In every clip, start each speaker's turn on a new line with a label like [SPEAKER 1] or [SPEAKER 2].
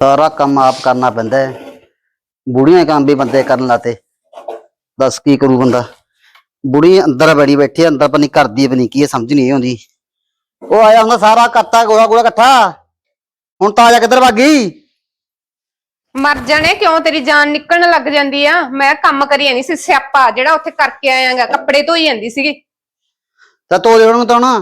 [SPEAKER 1] ਸਾਰਾ ਕੰਮ ਆਪ ਕਰਨਾ ਪੈਂਦਾ ਹੈ। ਬੁੜੀਆਂ ਕੰਮ ਵੀ ਬੰਦੇ ਕਰਨ ਲਾਤੇ। ਦੱਸ ਕੀ ਕਰੂ ਬੰਦਾ? ਬੁੜੀ ਅੰਦਰ ਬੜੀ ਬੈਠੀ ਹੈ, ਅੰਦਰ ਪਨੀ ਕਰਦੀ ਪਨੀ ਕੀ ਹੈ, ਸਮਝ ਨਹੀਂ ਆਉਂਦੀ। ਉਹ ਆਇਆ ਹੁੰਦਾ ਸਾਰਾ ਕੱਤਾ ਗੋਹਾ ਗੋਹਾ ਇਕੱਠਾ। ਹੁਣ ਤਾਂ ਆ ਜਾ ਕਿੱਧਰ ਭਾਗੀ
[SPEAKER 2] ਮਰ ਜਾਣੇ ਕਿਉਂ ਤੇਰੀ ਜਾਨ ਨਿਕਲਣ ਲੱਗ ਜਾਂਦੀ ਆ? ਮੈਂ ਕੰਮ ਕਰੀ ਨਹੀਂ ਸੀ ਸਿਆਪਾ ਜਿਹੜਾ ਉੱਥੇ ਕਰਕੇ ਆਇਆਗਾ ਕੱਪੜੇ ਧੋਈ ਜਾਂਦੀ ਸੀਗੀ।
[SPEAKER 1] ਤਾਂ ਤੋ ਦੇ ਉਹਨੂੰ ਤਾਂ ਨਾ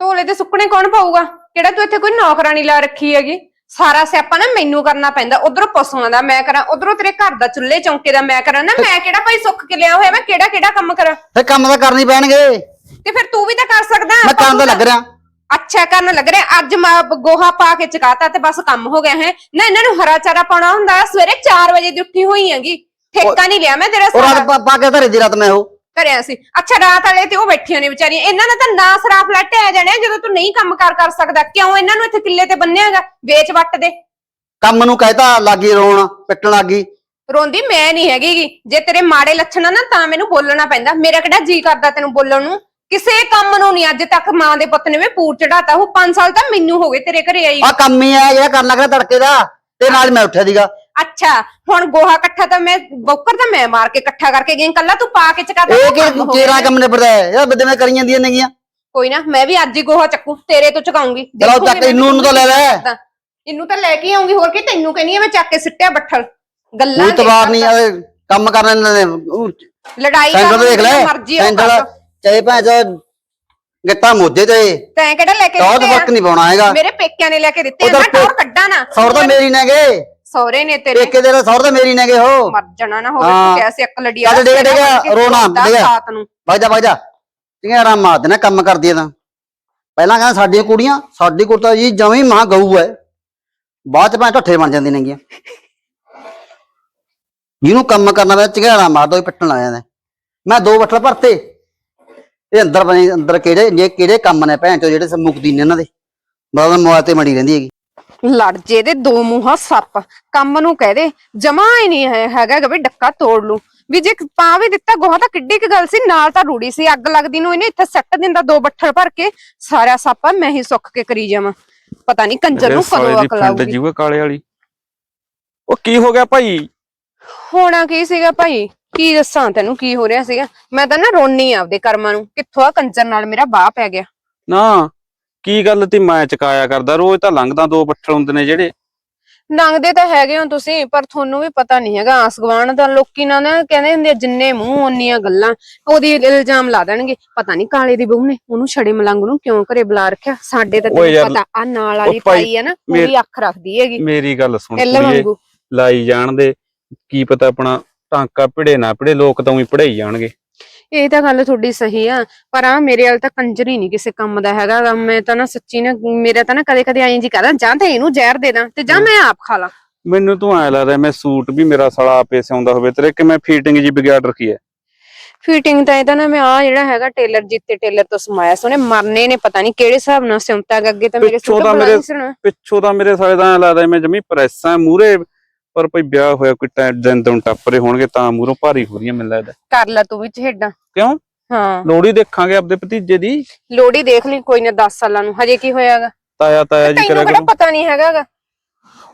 [SPEAKER 2] ਢੋਲੇ ਤੇ ਸੁੱਕਣੇ ਕੌਣ ਪਾਊਗਾ? ਕਿਹੜਾ ਤੂੰ ਇੱਥੇ ਕੋਈ ਨੌਕਰਾਨੀ ਲਾ ਰੱਖੀ ਹੈਗੀ? ਸਾਰਾ ਸਿਆਪਾ ਨਾ ਮੈਨੂੰ ਕਰਨਾ ਪੈਂਦਾ ਉਧਰੋਂ ਪਸ਼ੂਆਂ ਦਾ ਮੈਂ ਕਰਾਂ ਉਧਰੋਂ ਤੇਰੇ ਘਰ ਦਾ ਚੁੱਲ੍ਹੇ ਚੌਂਕੇ ਦਾ ਮੈਂ ਕਰਾਂ ਨਾ ਮੈਂ ਕਿਹੜਾ ਭਾਈ ਸੁੱਖ ਕੇ ਲਿਆ ਹੋਇਆ ਮੈਂ ਕਿਹੜਾ ਕਿਹੜਾ ਕੰਮ ਕਰਾਂ?
[SPEAKER 1] ਫੇ ਕੰਮ ਤਾਂ ਕਰਨੀ ਪੈਣਗੇ।
[SPEAKER 2] ਤੇ ਫਿਰ ਤੂੰ ਵੀ ਤਾਂ ਕਰ ਸਕਦਾ
[SPEAKER 1] ਮੈਂ ਕਰਨ ਤਾਂ ਲੱਗ ਰਿਹਾ।
[SPEAKER 2] ਅੱਛਾ ਕਰਨ ਲੱਗ ਰਿਹਾ। ਅੱਜ ਮੈਂ ਬ- ਗੋਹਾ ਪਾ ਕੇ ਚਕਾਤਾ ਤੇ ਬਸ ਕੰਮ ਹੋ ਗਿਆ ਹੈ। ਨਾ ਇਹਨਾਂ ਨੂੰ ਹਰਾ ਚਾਰਾ ਪਾਉਣਾ ਹੁੰਦਾ ਸਵੇਰੇ 4 ਵਜੇ ਦੀ ਉੱਠੀ ਹੋਈ ਹੈਗੀ। ਠੇਕਾ ਨਹੀਂ ਲਿਆ ਮੈਂ ਤੇਰਾ
[SPEAKER 1] ਉਹ
[SPEAKER 2] ਸਾਰਾ।
[SPEAKER 1] ਪਾ ਕੇ ਧਰੇ ਦੀ ਰਾਤ ਮੈਂ ਉਹ।
[SPEAKER 2] ਕਰਿਆ ਸੀ। ਅੱਛਾ ਰਾਤ ਵਾਲੇ ਤੇ ਉਹ ਬੈਠੀਆਂ ਨੇ ਵਿਚਾਰੀਆਂ। ਇਹਨਾਂ ਦਾ ਤਾਂ ਨਾ ਸਰਾਫ ਲੱਟੇ ਆ ਜਾਣੇ ਜਦੋਂ ਤੂੰ ਨਹੀਂ ਕੰਮ ਕਾਰ ਕਰ ਸਕਦਾ। ਕਿਉਂ ਇਹਨਾਂ ਨੂੰ ਇੱਥੇ ਕਿੱਲੇ ਤੇ ਬੰਨਿਆਗਾ ਵੇਚ ਵੱਟ ਦੇ।
[SPEAKER 1] ਕੰਮ ਨੂੰ ਕਹਿਤਾ ਲੱਗੀ ਰੋਣ ਪਿੱਟਣ ਲੱਗੀ
[SPEAKER 2] ਰੋਂਦੀ ਮੈਂ ਨਹੀਂ ਹੈਗੀ ਗੀ। ਜੇ ਤੇਰੇ ਮਾੜੇ ਲੱਛਣ ਆ ਨਾ ਤਾਂ ਮੈਨੂੰ ਬੋਲਣਾ ਪੈਂਦਾ। ਮੇਰਾ ਕਿਹੜਾ ਜੀ ਕਰਦਾ ਤੈਨੂੰ ਬੋਲਣ ਨੂੰ? ਕਿਸੇ ਕੰਮ ਨੂੰ ਨਹੀਂ ਅੱਜ ਤੱਕ ਮਾਂ ਦੇ ਪੁੱਤ ਨੇ ਵੀ ਪੂਰ ਚੜਾਤਾ ਉਹ 5 ਸਾਲ ਤਾਂ ਮੈਨੂੰ ਹੋ ਗਏ ਤੇਰੇ ਘਰੇ ਆਈ।
[SPEAKER 1] ਆ ਕੰਮ ਹੀ ਆ ਜਿਹੜਾ ਕਰਨ ਲੱਗ ਰਿਹਾ ਤੜਕੇ ਦਾ। ਤੇ ਨਾਲ ਮੈਂ ਉੱਠਿਆ ਸੀਗਾ।
[SPEAKER 2] ਅੱਛਾ ਹੁਣ ਗੋਹਾ ਇਕੱਠਾ ਤਾਂ ਮੈਂ ਬੌਕਰ ਤਾਂ ਮੈਂ ਮਾਰ ਕੇ ਇਕੱਠਾ ਕਰਕੇ ਗਈ ਕੱਲਾ ਤੂੰ ਪਾ ਕੇ ਚਕਾਤਾ
[SPEAKER 1] ਇਹ
[SPEAKER 2] ਉਹ ਕੰਮ
[SPEAKER 1] ਕਿ
[SPEAKER 2] ਹੋ
[SPEAKER 1] ਤੇਰਾ। ਕੰਮ ਨਿਬੜਦਾ ਹੈ? ਇਹ ਬਿੱਦੇ ਮੈਂ ਕਰੀ ਜਾਂਦੀਆਂ ਨੇਗੀਆਂ।
[SPEAKER 2] ਕੋਈ ਨਾ ਮੈਂ ਵੀ ਅੱਜ ਹੀ ਗੋਹਾ ਚੱਕੂ ਤੇਰੇ ਤੋਂ ਚਕਾਉਂਗੀ।
[SPEAKER 1] ਚਲੋ ਚੱਕ ਇਹਨੂੰ ਨੂੰ ਤਾਂ ਲੈ ਲੈ।
[SPEAKER 2] ਤਾਂ। ਇਹਨੂੰ ਤਾਂ ਲੈ ਕੇ ਆਉਂਗੀ ਹੋਰ ਕੀ ਤੈਨੂੰ ਕਹਿੰਦੀ ਆ ਮੈਂ ਚੱਕ ਕੇ ਸਿੱਟਿਆ ਬੱਠਲ। ਗੱਲਾਂ
[SPEAKER 1] ਤਬਾਰ
[SPEAKER 2] ਦੇਖ
[SPEAKER 1] ਨਹੀਂ। ਇਹ ਕੰਮ ਕਰਨ ਨੇ।
[SPEAKER 2] ਲੜਾਈ
[SPEAKER 1] ਤੇ ਦੇਖ ਲੈ
[SPEAKER 2] ਮਰਜ਼ੀ ਕਰ।
[SPEAKER 1] ਚਾਹੇ ਭਾਂ ਜੋ ਗਿੱਟਾ ਮੋਝੇ ਤੇ।
[SPEAKER 2] ਤੈਂ ਕਿਹੜਾ ਲੈ ਕੇ ਦਿੱਤੇ ਆ?
[SPEAKER 1] ਵਰਕ ਨਹੀਂ ਪਾਉਣਾ ਹੈਗਾ।
[SPEAKER 2] ਮੇਰੇ ਪੇਕਿਆਂ ਨੇ ਲੈ ਕੇ ਦਿੱਤੇ ਆ, ਮੈਂ ਟੌਰ ਕੱਢਾਂ ਨਾ।
[SPEAKER 1] ਸੌਰ ਤਾਂ ਮੇਰੀ ਨੇਗੇ।
[SPEAKER 2] ਸਹੁਰੇ ਨੇ ਤੇਰੇ।
[SPEAKER 1] ਪੇਕੇ ਦੇ ਸੌਰ ਤਾਂ ਮੇਰੀ ਨੇਗੇ ਹੋ
[SPEAKER 2] ਮਰ ਜਾਣਾ ਨਾ ਹੋਵੇ
[SPEAKER 1] ਹਾਂ।
[SPEAKER 2] ਤੂੰ ਕੈਸੇ ਅਕਲ ਲੜੀ
[SPEAKER 1] ਚੱਲ ਡਿੱਗ ਡਿੱਗ, ਰੋਣਾ, ਡਿੱਗ।
[SPEAKER 2] ਸਾਤ ਨੂੰ?
[SPEAKER 1] ਵਗ ਜਾ ਵਗ ਜਾ। ਟੀਆਂ ਆਰਾਮ ਮਾਰ ਦੇਣਾ ਕੰਮ ਕਰਦੀ ਤਾਂ। ਪਹਿਲਾਂ ਕਹਿੰਦਾ ਸਾਡੀਆਂ ਕੁੜੀਆਂ ਸਾਡੀ ਕੁੜਤਾ ਜੀ ਜਵੇਂ ਮਾਂ ਗਊ ਹੈ ਬਾਅਦ ਚ ਭਾਂ ਢੱਠੇ ਬਣ ਜਾਂਦੀਆਂ ਨੇਗੀਆਂ। ਜਿਹਨੂੰ ਕੰਮ ਕਰਨਾ ਮੈਂ ਚਿਹਰਾ ਮਾਰ ਦੋ ਪਿੱਟਣ ਲੱਗ ਜਾਂਦਾ ਮੈਂ ਦੋ ਬੱਠਲ ਭਰਤੇ। ਇਹ ਅੰਦਰ ਬਣੇ ਅੰਦਰ ਕਿਹੜੇ ਜੇ ਕਿਹੜੇ ਕੰਮ ਨੇ ਭੈਣ ਚੋ ਜਿਹੜੇ ਮੁਕਦੀ ਨੇ ਇਹਨਾਂ ਦੇ। ਬਾਅਦ ਮੋਬਾਈਲ ਤੇ ਮੜੀ ਰਹਿੰਦੀ ਹੈਗੀ।
[SPEAKER 2] ਲੜ ਜੇ ਦੇ ਦੋ ਮੂੰਹਾਂ ਸੱਪ। ਕੰਮ ਨੂੰ ਕਹਿ ਦੇ ਜਮਾ ਹੀ ਨਹੀਂ ਹੈ ਹੈਗਾ ਕਿ ਵੀ ਡੱਕਾ ਤੋੜ ਲੂ ਵੀ ਜੇ ਪਾ ਵੀ ਦਿੱਤਾ ਗੋਹਾ ਤਾਂ ਕਿੱਡੀ ਕੁ ਗੱਲ ਸੀ ਨਾਲ ਤਾਂ ਰੂੜੀ ਸੀ ਅੱਗ ਲੱਗਦੀ ਨੂੰ ਇਹਨੇ ਇੱਥੇ ਸੱਟ ਦਿੰਦਾ ਦੋ ਬੱਠਲ ਭਰ ਕੇ ਸਾਰਾ ਸੱਪ ਮੈਂ ਹੀ ਸੁੱਕ ਕੇ ਕਰੀ ਜਾਵਾਂ। ਪਤਾ ਨਹੀਂ ਕੰਜਰ ਨੂੰ ਕਦੋਂ ਅਕਲ ਆਊਗੀ
[SPEAKER 3] ਜੂਗਾ ਕਾਲੇ ਵਾਲੀ। ਉਹ ਕੀ ਹੋ ਗਿਆ ਭਾਈ?
[SPEAKER 2] ਹੋਣਾ ਕੀ ਸੀਗਾ ਭਾਈ? ਕੀ ਦੱਸਾਂ ਤੈਨੂੰ ਕੀ ਹੋ ਰਿਹਾ ਸੀਗਾ? ਮੈਂ ਤਾਂ ਨਾ ਰੋਣੀ ਆਪਦੇ ਕਰਮਾਂ ਨੂੰ। ਕਿੱਥੋਂ ਆ ਕੰਜਰ ਨਾਲ ਮੇਰਾ ਬਾਹ ਪੈ ਗਿਆ।
[SPEAKER 3] ਨਾ ਕੀ ਗੱਲ ਤੀ? ਮੈਂ ਚਕਾਇਆ ਕਰਦਾ ਰੋਜ਼ ਤਾਂ ਲੰਘਦਾ ਦੋ ਬੱਠਲ ਹੁੰਦੇ ਨੇ ਜਿਹੜੇ।
[SPEAKER 2] ਲੰਘਦੇ ਤਾਂ ਹੈਗੇ ਹੋ ਤੁਸੀਂ ਪਰ ਤੁਹਾਨੂੰ ਵੀ ਪਤਾ ਨਹੀਂ ਹੈਗਾ। ਆਸ ਗਵਾਣ ਦਾ ਲੋਕੀ ਨਾ ਨਾ ਕਹਿੰਦੇ ਹੁੰਦੇ ਆ, ਜਿੰਨੇ ਮੂੰਹ ਓਨੀਆਂ ਗੱਲਾਂ ਉਹਦੀ ਇਲਜ਼ਾਮ ਲਾ ਦੇਣਗੇ। ਪਤਾ ਨਹੀਂ ਕਾਲੇ ਦੀ ਬਹੂ ਨੇ ਉਹਨੂੰ ਛੜੇ ਮਲੰਗ ਨੂੰ ਕਿਉਂ ਘਰੇ ਬੁਲਾ ਰੱਖਿਆ? ਸਾਡੇ ਤਾਂ
[SPEAKER 3] ਓਏ
[SPEAKER 2] ਤੈਨੂੰ
[SPEAKER 3] ਯਾਰ,
[SPEAKER 2] ਪਤਾ ਆ ਨਾਲ ਵਾਲੀ
[SPEAKER 3] ਭਾਈ,
[SPEAKER 2] ਪਾਈ ਆ ਨਾ
[SPEAKER 3] ਮੇਰ-
[SPEAKER 2] ਪੂਰੀ ਅੱਖ ਰੱਖਦੀ ਹੈਗੀ।
[SPEAKER 3] ਮੇਰੀ ਗੱਲ ਸੁਣ
[SPEAKER 2] ਇੱਲ
[SPEAKER 3] ਕੁੜੀਏ
[SPEAKER 2] ਵਾਂਗੂ।
[SPEAKER 3] ਲਾਈ ਜਾਣ ਦੇ ਕੀ ਪਤਾ ਆਪਣਾ ਟਾਂਕਾ ਭਿੜੇ ਨਾ ਭਿੜੇ ਲੋਕ ਤਾਂ ਉਹੀ ਪੜਾਈ ਜਾਣਗੇ।
[SPEAKER 2] ਇਹ ਤਾਂ ਗੱਲ ਤੁਹਾਡੀ ਸਹੀ ਆ ਪਰ ਆ ਮੇਰੇ ਵਾਲ ਤਾਂ ਕੰਜਰ ਹੀ ਨਹੀਂ ਕਿਸੇ ਕੰਮ ਦਾ ਹੈਗਾ ਗਾ। ਮੈਂ ਤਾਂ ਨਾ ਸੱਚੀ ਨਾ ਮੇਰਾ ਤਾਂ ਨਾ ਕਦੇ ਕਦੇ ਐਂ ਜੀ ਕਰਦਾ ਜਾਂ ਤਾਂ ਇਹਨੂੰ ਜ਼ਹਿਰ ਦੇ ਦਾਂ ਤੇ ਜਾਂ ਮੈਂ ਆਪ ਖਾ ਲਾਂ।
[SPEAKER 3] ਮੈਨੂੰ ਤੂੰ ਐ ਲੱਗਦਾ ਮੈਂ ਸੂਟ ਵੀ ਮੇਰਾ ਸਾਲਾ ਆਪੇ ਸਿਆਉਂਦਾ ਹੋਵੇ ਤੇਰੇ ਕਿ ਮੈਂ ਫੀਟਿੰਗ ਜੀ ਵਿਗਾੜ ਰੱਖੀ ਐ।
[SPEAKER 2] ਫਿਟਿੰਗ ਤਾਂ ਇਹਦਾ ਨਾ ਮੈਂ ਆ ਜਿਹੜਾ ਹੈਗਾ ਟੇਲਰ ਜਿੱਤੇ ਟੇਲਰ ਤੋਂ ਸਮਾਇਆ ਸੋਨੇ ਮਰਨੇ ਨੇ ਪਤਾ ਨਹੀਂ ਕਿਹੜੇ ਹਿਸਾਬ ਨਾਲ ਸਿਉਂਤਾ ਗਾ ਅੱਗੇ ਤਾਂ ਮੇਰੇ
[SPEAKER 3] ਪਿੱਛੋਂ
[SPEAKER 2] ਸੂਟ
[SPEAKER 3] ਤਾਂ ਮੇਰੇ-
[SPEAKER 2] ਸੁਣਾ
[SPEAKER 3] ਪਿੱਛੋਂ ਤਾਂ ਮੇਰੇ ਸਾਲੇ ਦਾ ਐਂ ਲੱਗਦਾ ਮੈਂ ਜਮੀ ਪ੍ਰੈਸਾਂ ਮੂਰੇ ਪਰ ਭਈ ਵਿਆਹ ਹੋਇਆ ਕੋਈ ਟੈ- ਦਿਨ ਦਿਨ ਟੱਪਰੇ ਹੋਣਗੇ ਤਾਂ ਮੂਰੋਂ ਭਾਰੀ ਹੋ ਰਹੀਆਂ ਮੈਨੂੰ ਲੱਗਦਾ।
[SPEAKER 2] ਕਰ ਲੈ ਤੂੰ ਵੀ ਚਿਹੜਾ।
[SPEAKER 3] ਕਿਉਂ?
[SPEAKER 2] ਹਾਂ।
[SPEAKER 3] ਲੋੜੀ ਦੇਖਾਂਗੇ ਆਪਦੇ ਭਤੀਜੇ ਦੀ।
[SPEAKER 2] ਲੋੜੀ ਦੇਖ ਲਈ ਕੋਈ ਨਾ 10 ਸਾਲਾਂ ਨੂੰ। ਹਜੇ ਕੀ ਹੋਇਆਗਾ?
[SPEAKER 3] ਤਾਇਆ ਤਾਇਆ ਜੀ ਕਰਿਆ ਕਰੂੰ।
[SPEAKER 2] ਪਤਾ ਨਹੀਂ ਹੈਗਾਗਾ?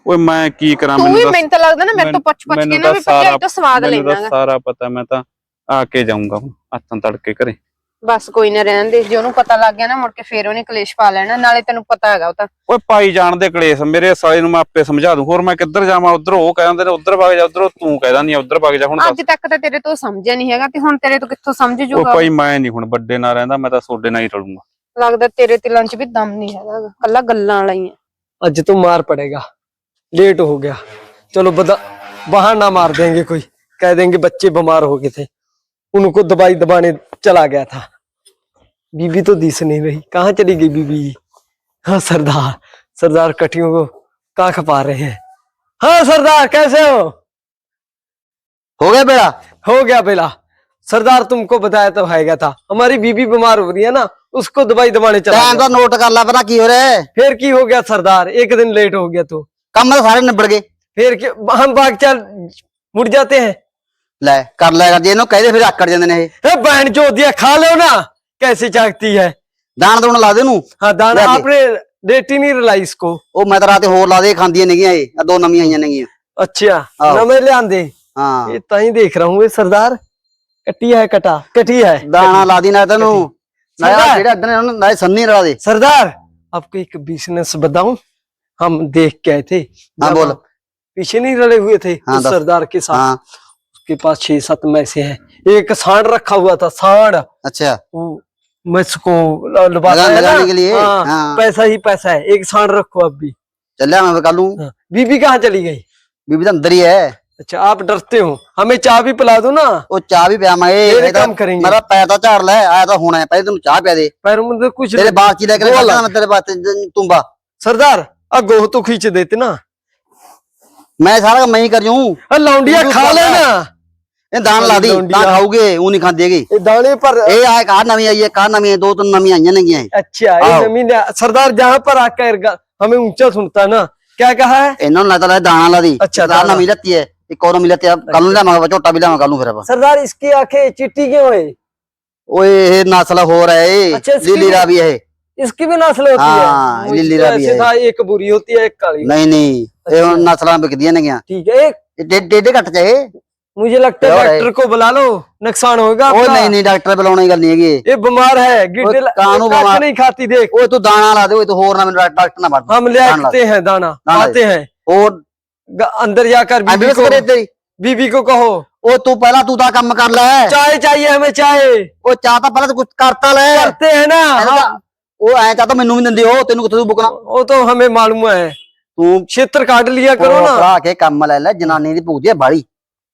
[SPEAKER 3] ਓਏ ਮੈਂ ਕੀ ਕਰਾਂ?
[SPEAKER 2] ਤੂੰ ਵੀ
[SPEAKER 3] ਤਾਂ-
[SPEAKER 2] ਮੈਨੂੰ ਤਾਂ ਲੱਗਦਾ ਨਾ ਮੇਰੇ ਤੋਂ
[SPEAKER 3] ਮੈਨੂੰ-
[SPEAKER 2] ਪੁੱਛ ਪੁੱਛ ਕੇ
[SPEAKER 3] ਮੈਨੂੰ
[SPEAKER 2] ਨਾ ਵੀ ਭਰਜਾਈ ਤੋਂ ਸਵਾਦ
[SPEAKER 3] ਮੈਨੂੰ ਤਾਂ
[SPEAKER 2] ਲੈਣਾਗਾ
[SPEAKER 3] ਸਾਰਾ ਪਤਾ ਮੈਂ ਤਾਂ ਆ ਕੇ ਜਾਊਂਗਾ ਹੁਣ ਹੱਥਾਂ ਤੜਕੇ ਘਰੇ।
[SPEAKER 2] ਬਸ ਕੋਈ ਨਾ ਰਹਿਣ ਦੇ ਜੇ ਉਹਨੂੰ ਪਤਾ ਲੱਗ ਗਿਆ ਨਾ ਮੁੜ ਕੇ ਫੇਰ ਉਹਨੇ ਕਲੇਸ਼ ਪਾ ਲੈਣਾ ਨਾਲੇ ਤੈਨੂੰ ਪਤਾ ਹੈਗਾ ਉਹ ਤਾਂ
[SPEAKER 3] ਓਏ ਪਾਈ ਜਾਣ ਦੇ ਕਲੇਸ਼ ਮੇਰੇ ਸਾਲੇ ਨੂੰ ਮੈਂ ਆਪੇ ਸਮਝਾ ਦੂੰ ਹੋਰ ਮੈਂ ਕਿੱਧਰ ਜਾਵਾਂ ਉਧਰ ਉਹ ਕਹਿੰਦੇ ਨੇ ਉਧਰ ਵਗ ਜਾ ਉਧਰ ਤੂੰ ਕਹਿ ਦਿੰਦੀ ਆ ਉਧਰ ਵਗ ਜਾ ਹੁਣ ਦੱਸ
[SPEAKER 2] ਅੱਜ ਤੱਕ ਤਾਂ ਤੇਰੇ ਤੋਂ ਸਮਝਿਆ ਨਹੀਂ ਹੈਗਾ ਤੇ ਹੁਣ ਤੇਰੇ ਤੋਂ ਕਿੱਥੋਂ ਸਮਝ
[SPEAKER 3] ਉਹ
[SPEAKER 2] ਜੂਗਾ
[SPEAKER 3] ਭਾਈ ਮੈਂ ਨਹੀਂ ਹੁਣ ਵੱਡੇ ਨਾਲ ਰਹਿੰਦਾ ਮੈਂ ਤਾਂ ਸੋਡੇ ਨਾਲ ਹੀ ਰਲੂੰਗਾ
[SPEAKER 2] ਲੱਗਦਾ ਤੇਰੇ ਤਿਲਾਂ 'ਚ ਵੀ ਦਮ ਨਹੀਂ ਹੈਗਾ ਗਾ, ਕੱਲਾ ਗੱਲਾਂ ਵਾਲਾ ਹੀ ਹੈ
[SPEAKER 4] आज तो मार पड़ेगा लेट हो गया चलो बदा बहाना मार देंगे कोई कह देंगे बच्चे बीमार हो गए थे उनको दवाई दबाने चला गया था बीबी तो दिस नहीं रही। कहाँ चली गई बीबी? जी हाँ सरदार। सरदार कटियों को कहा खपा रहे हैं। हाँ सरदार कैसे हो?
[SPEAKER 1] हो गया बेड़ा?
[SPEAKER 4] हो गया बेला सरदार तुमको बताया तो है गया था। हमारी बीबी बीमार हो रही है ना उसको दवाई दबाने चला
[SPEAKER 1] तो नोट कर ला पता की हो रहा है?
[SPEAKER 4] फिर की हो गया सरदार? एक दिन लेट हो गया तो।
[SPEAKER 1] कम तो सारे निबड़ गए।
[SPEAKER 4] फिर हम बाग चल मुड़ जाते हैं।
[SPEAKER 1] ले कर लेगा जी इन्हों दे फिर आकड़
[SPEAKER 4] जाने बहन जो दिया खा लो ना। कैसे जागती है
[SPEAKER 1] ਦਾਣ ਦੂਣ ਲਾ ਦੇ ਨੂੰ
[SPEAKER 4] हाँ दाना
[SPEAKER 1] ले ले।
[SPEAKER 4] आपने डेट ही नहीं रलाई इसको
[SPEAKER 1] ਉਹ ਮੈਂ ਤਾਂ ਰਾਤੇ ਹੋਰ ਲਾ ਦੇ ਖਾਂਦੀਆਂ ਨੇਗੀਆਂ ਇਹ ਆਹ ਦੋ ਨਵੀਆਂ ਆਈਆਂ ਨੇਗੀਆਂ
[SPEAKER 4] अच्छा
[SPEAKER 1] आओ।
[SPEAKER 4] नवे ले आंदे
[SPEAKER 1] ਹਾਂ
[SPEAKER 4] ये ताई देख रहा हूँ ये सरदार कटी है कटा कटी है
[SPEAKER 1] ਦਾਣਾ ਲਾ ਦੀ ਨਾ ਤੈਨੂੰ ਨਾ
[SPEAKER 4] ਸਰਦਾਰ।
[SPEAKER 1] ਜਿਹੜੇ ਅੱਡਣੇ ਉਹਨਾਂ ਨਾ ਸੰਨੀ ਰਲਾ ਦੇ
[SPEAKER 4] सरदार आपको एक बिजनेस बताऊं हम देख के आए थे
[SPEAKER 1] हाँ,
[SPEAKER 4] जब
[SPEAKER 1] बोलो।
[SPEAKER 4] हम पीछे नहीं रले हुए थे
[SPEAKER 1] हाँ,
[SPEAKER 4] उस
[SPEAKER 1] दस।
[SPEAKER 4] सरदार के साथ
[SPEAKER 1] ਹਾਂ
[SPEAKER 4] उसके पास छह सात मैसे हैं एक सांड रखा हुआ था सांड।
[SPEAKER 1] अच्छा।
[SPEAKER 4] मैं इसको
[SPEAKER 1] लगाने के लिए?
[SPEAKER 4] हाँ,
[SPEAKER 1] हाँ।
[SPEAKER 4] पैसा ही पैसा है एक सांड रखो अब भी।
[SPEAKER 1] चल मैं बता लू।
[SPEAKER 4] हाँ। बीबी कहाँ चली गई?
[SPEAKER 1] बीबी तो अंदर ही है।
[SPEAKER 4] अच्छा आप डरते हो। हमें चाय भी पिला दो ना।
[SPEAKER 1] वो चाय
[SPEAKER 4] भी
[SPEAKER 1] पिया तो
[SPEAKER 4] काम करेंगे।
[SPEAKER 1] मेरा पैसा तो चार ला आया तो होना है। पहले तुम चाय पिया दे।
[SPEAKER 4] पैर मुझे तो कुछ
[SPEAKER 1] तेरे तेरे बात तुम बा।
[SPEAKER 4] सरदार अब गोह तो खींच देते ना।
[SPEAKER 1] मैं सारा मैं ही
[SPEAKER 4] कर रही
[SPEAKER 1] हूँ
[SPEAKER 4] खा लेना
[SPEAKER 1] दान
[SPEAKER 4] ला
[SPEAKER 1] दी दान खाओगे वो नहीं खा
[SPEAKER 4] देगी दाने पर
[SPEAKER 1] ए आए कार नमी आई है कार नमी है दो तीन नमी आई नहीं है
[SPEAKER 4] अच्छा ज़मीन सरदार जहाँ पर आकर हमें ऊँचा सुनता ना क्या कहा है
[SPEAKER 1] इन्होंने
[SPEAKER 4] लाता
[SPEAKER 1] है दाना ला दी अच्छा दान नमी लगती है एक और मिल है कल भी कल फिर
[SPEAKER 4] सरदार इसकी आँखें चिट्टी क्यों है
[SPEAKER 1] ओए नासला हो
[SPEAKER 4] रहा है
[SPEAKER 1] लीलीरा
[SPEAKER 4] भी
[SPEAKER 1] है
[SPEAKER 4] इसकी भी होती
[SPEAKER 1] है
[SPEAKER 4] भी
[SPEAKER 1] है
[SPEAKER 4] एक बुरी होती है एक काली
[SPEAKER 1] नहीं नहीं
[SPEAKER 4] ठीक है
[SPEAKER 1] कट जाए
[SPEAKER 4] मुझे लगता है
[SPEAKER 1] और है।
[SPEAKER 4] डॉक्टर को बुला लो नुकसान होगा
[SPEAKER 1] ਉਹ
[SPEAKER 4] आपका।
[SPEAKER 1] ਨਹੀਂ नहीं डॉक्टर बुलाने की गल नहीं हैगी
[SPEAKER 4] ये बीमार है गिड्डे ल-
[SPEAKER 1] कानू
[SPEAKER 4] काट
[SPEAKER 1] बीमार-
[SPEAKER 4] नहीं खाती देख
[SPEAKER 1] ਓਏ ਤੂੰ ਦਾਣਾ ਲਾ ਦੇ ਓਏ ਤੂੰ ਹੋਰ ਨਾ ਮੈਨੂੰ ਡਾਕ- ਡਾਕਟਰ ਨਾ ਬਣ
[SPEAKER 4] हम ले
[SPEAKER 1] दाना ला
[SPEAKER 4] आते हैं दाना
[SPEAKER 1] दाना
[SPEAKER 4] आते हैं
[SPEAKER 1] ਹੋਰ
[SPEAKER 4] ग- अंदर जाकर बीबी
[SPEAKER 1] ਐਂਬੂਲੈਂਸ
[SPEAKER 4] को
[SPEAKER 1] ਕਰੇ ਤੇਰੀ
[SPEAKER 4] बीबी को कहो
[SPEAKER 1] ਉਹ ਤੂੰ ਪਹਿਲਾਂ ਤੂੰ ਤਾਂ ਕੰਮ ਕਰ ਲੈ
[SPEAKER 4] चाय चाहिए हमें चाय
[SPEAKER 1] ਉਹ ਚਾਹ ਤਾਂ ਪਹਿਲਾਂ ਤੂੰ ਕੁਝ ਕਰਤਾ ਲੈ
[SPEAKER 4] करते हैं ना
[SPEAKER 1] ਇਹਨੂੰ ਤਾਂ- ਉਹ ਐ ਚਾਹ ਤਾਂ ਮੈਨੂੰ ਵੀ ਦਿੰਦੇ ਹੋ ਤੈਨੂੰ ਕਿੱਥੇ ਤੂੰ ਬੁਕਣਾ
[SPEAKER 4] वो तो हमें मालूम है
[SPEAKER 1] ਤੂੰ
[SPEAKER 4] क्षेत्र काट लिया करो ना
[SPEAKER 1] ਭਰਾ ਕੇ ਕੰਮ ਲੈ ਲੈ ਜਨਾਨੀ ਦੀ ਭੂਤੀ ਹੈ ਬਾੜੀ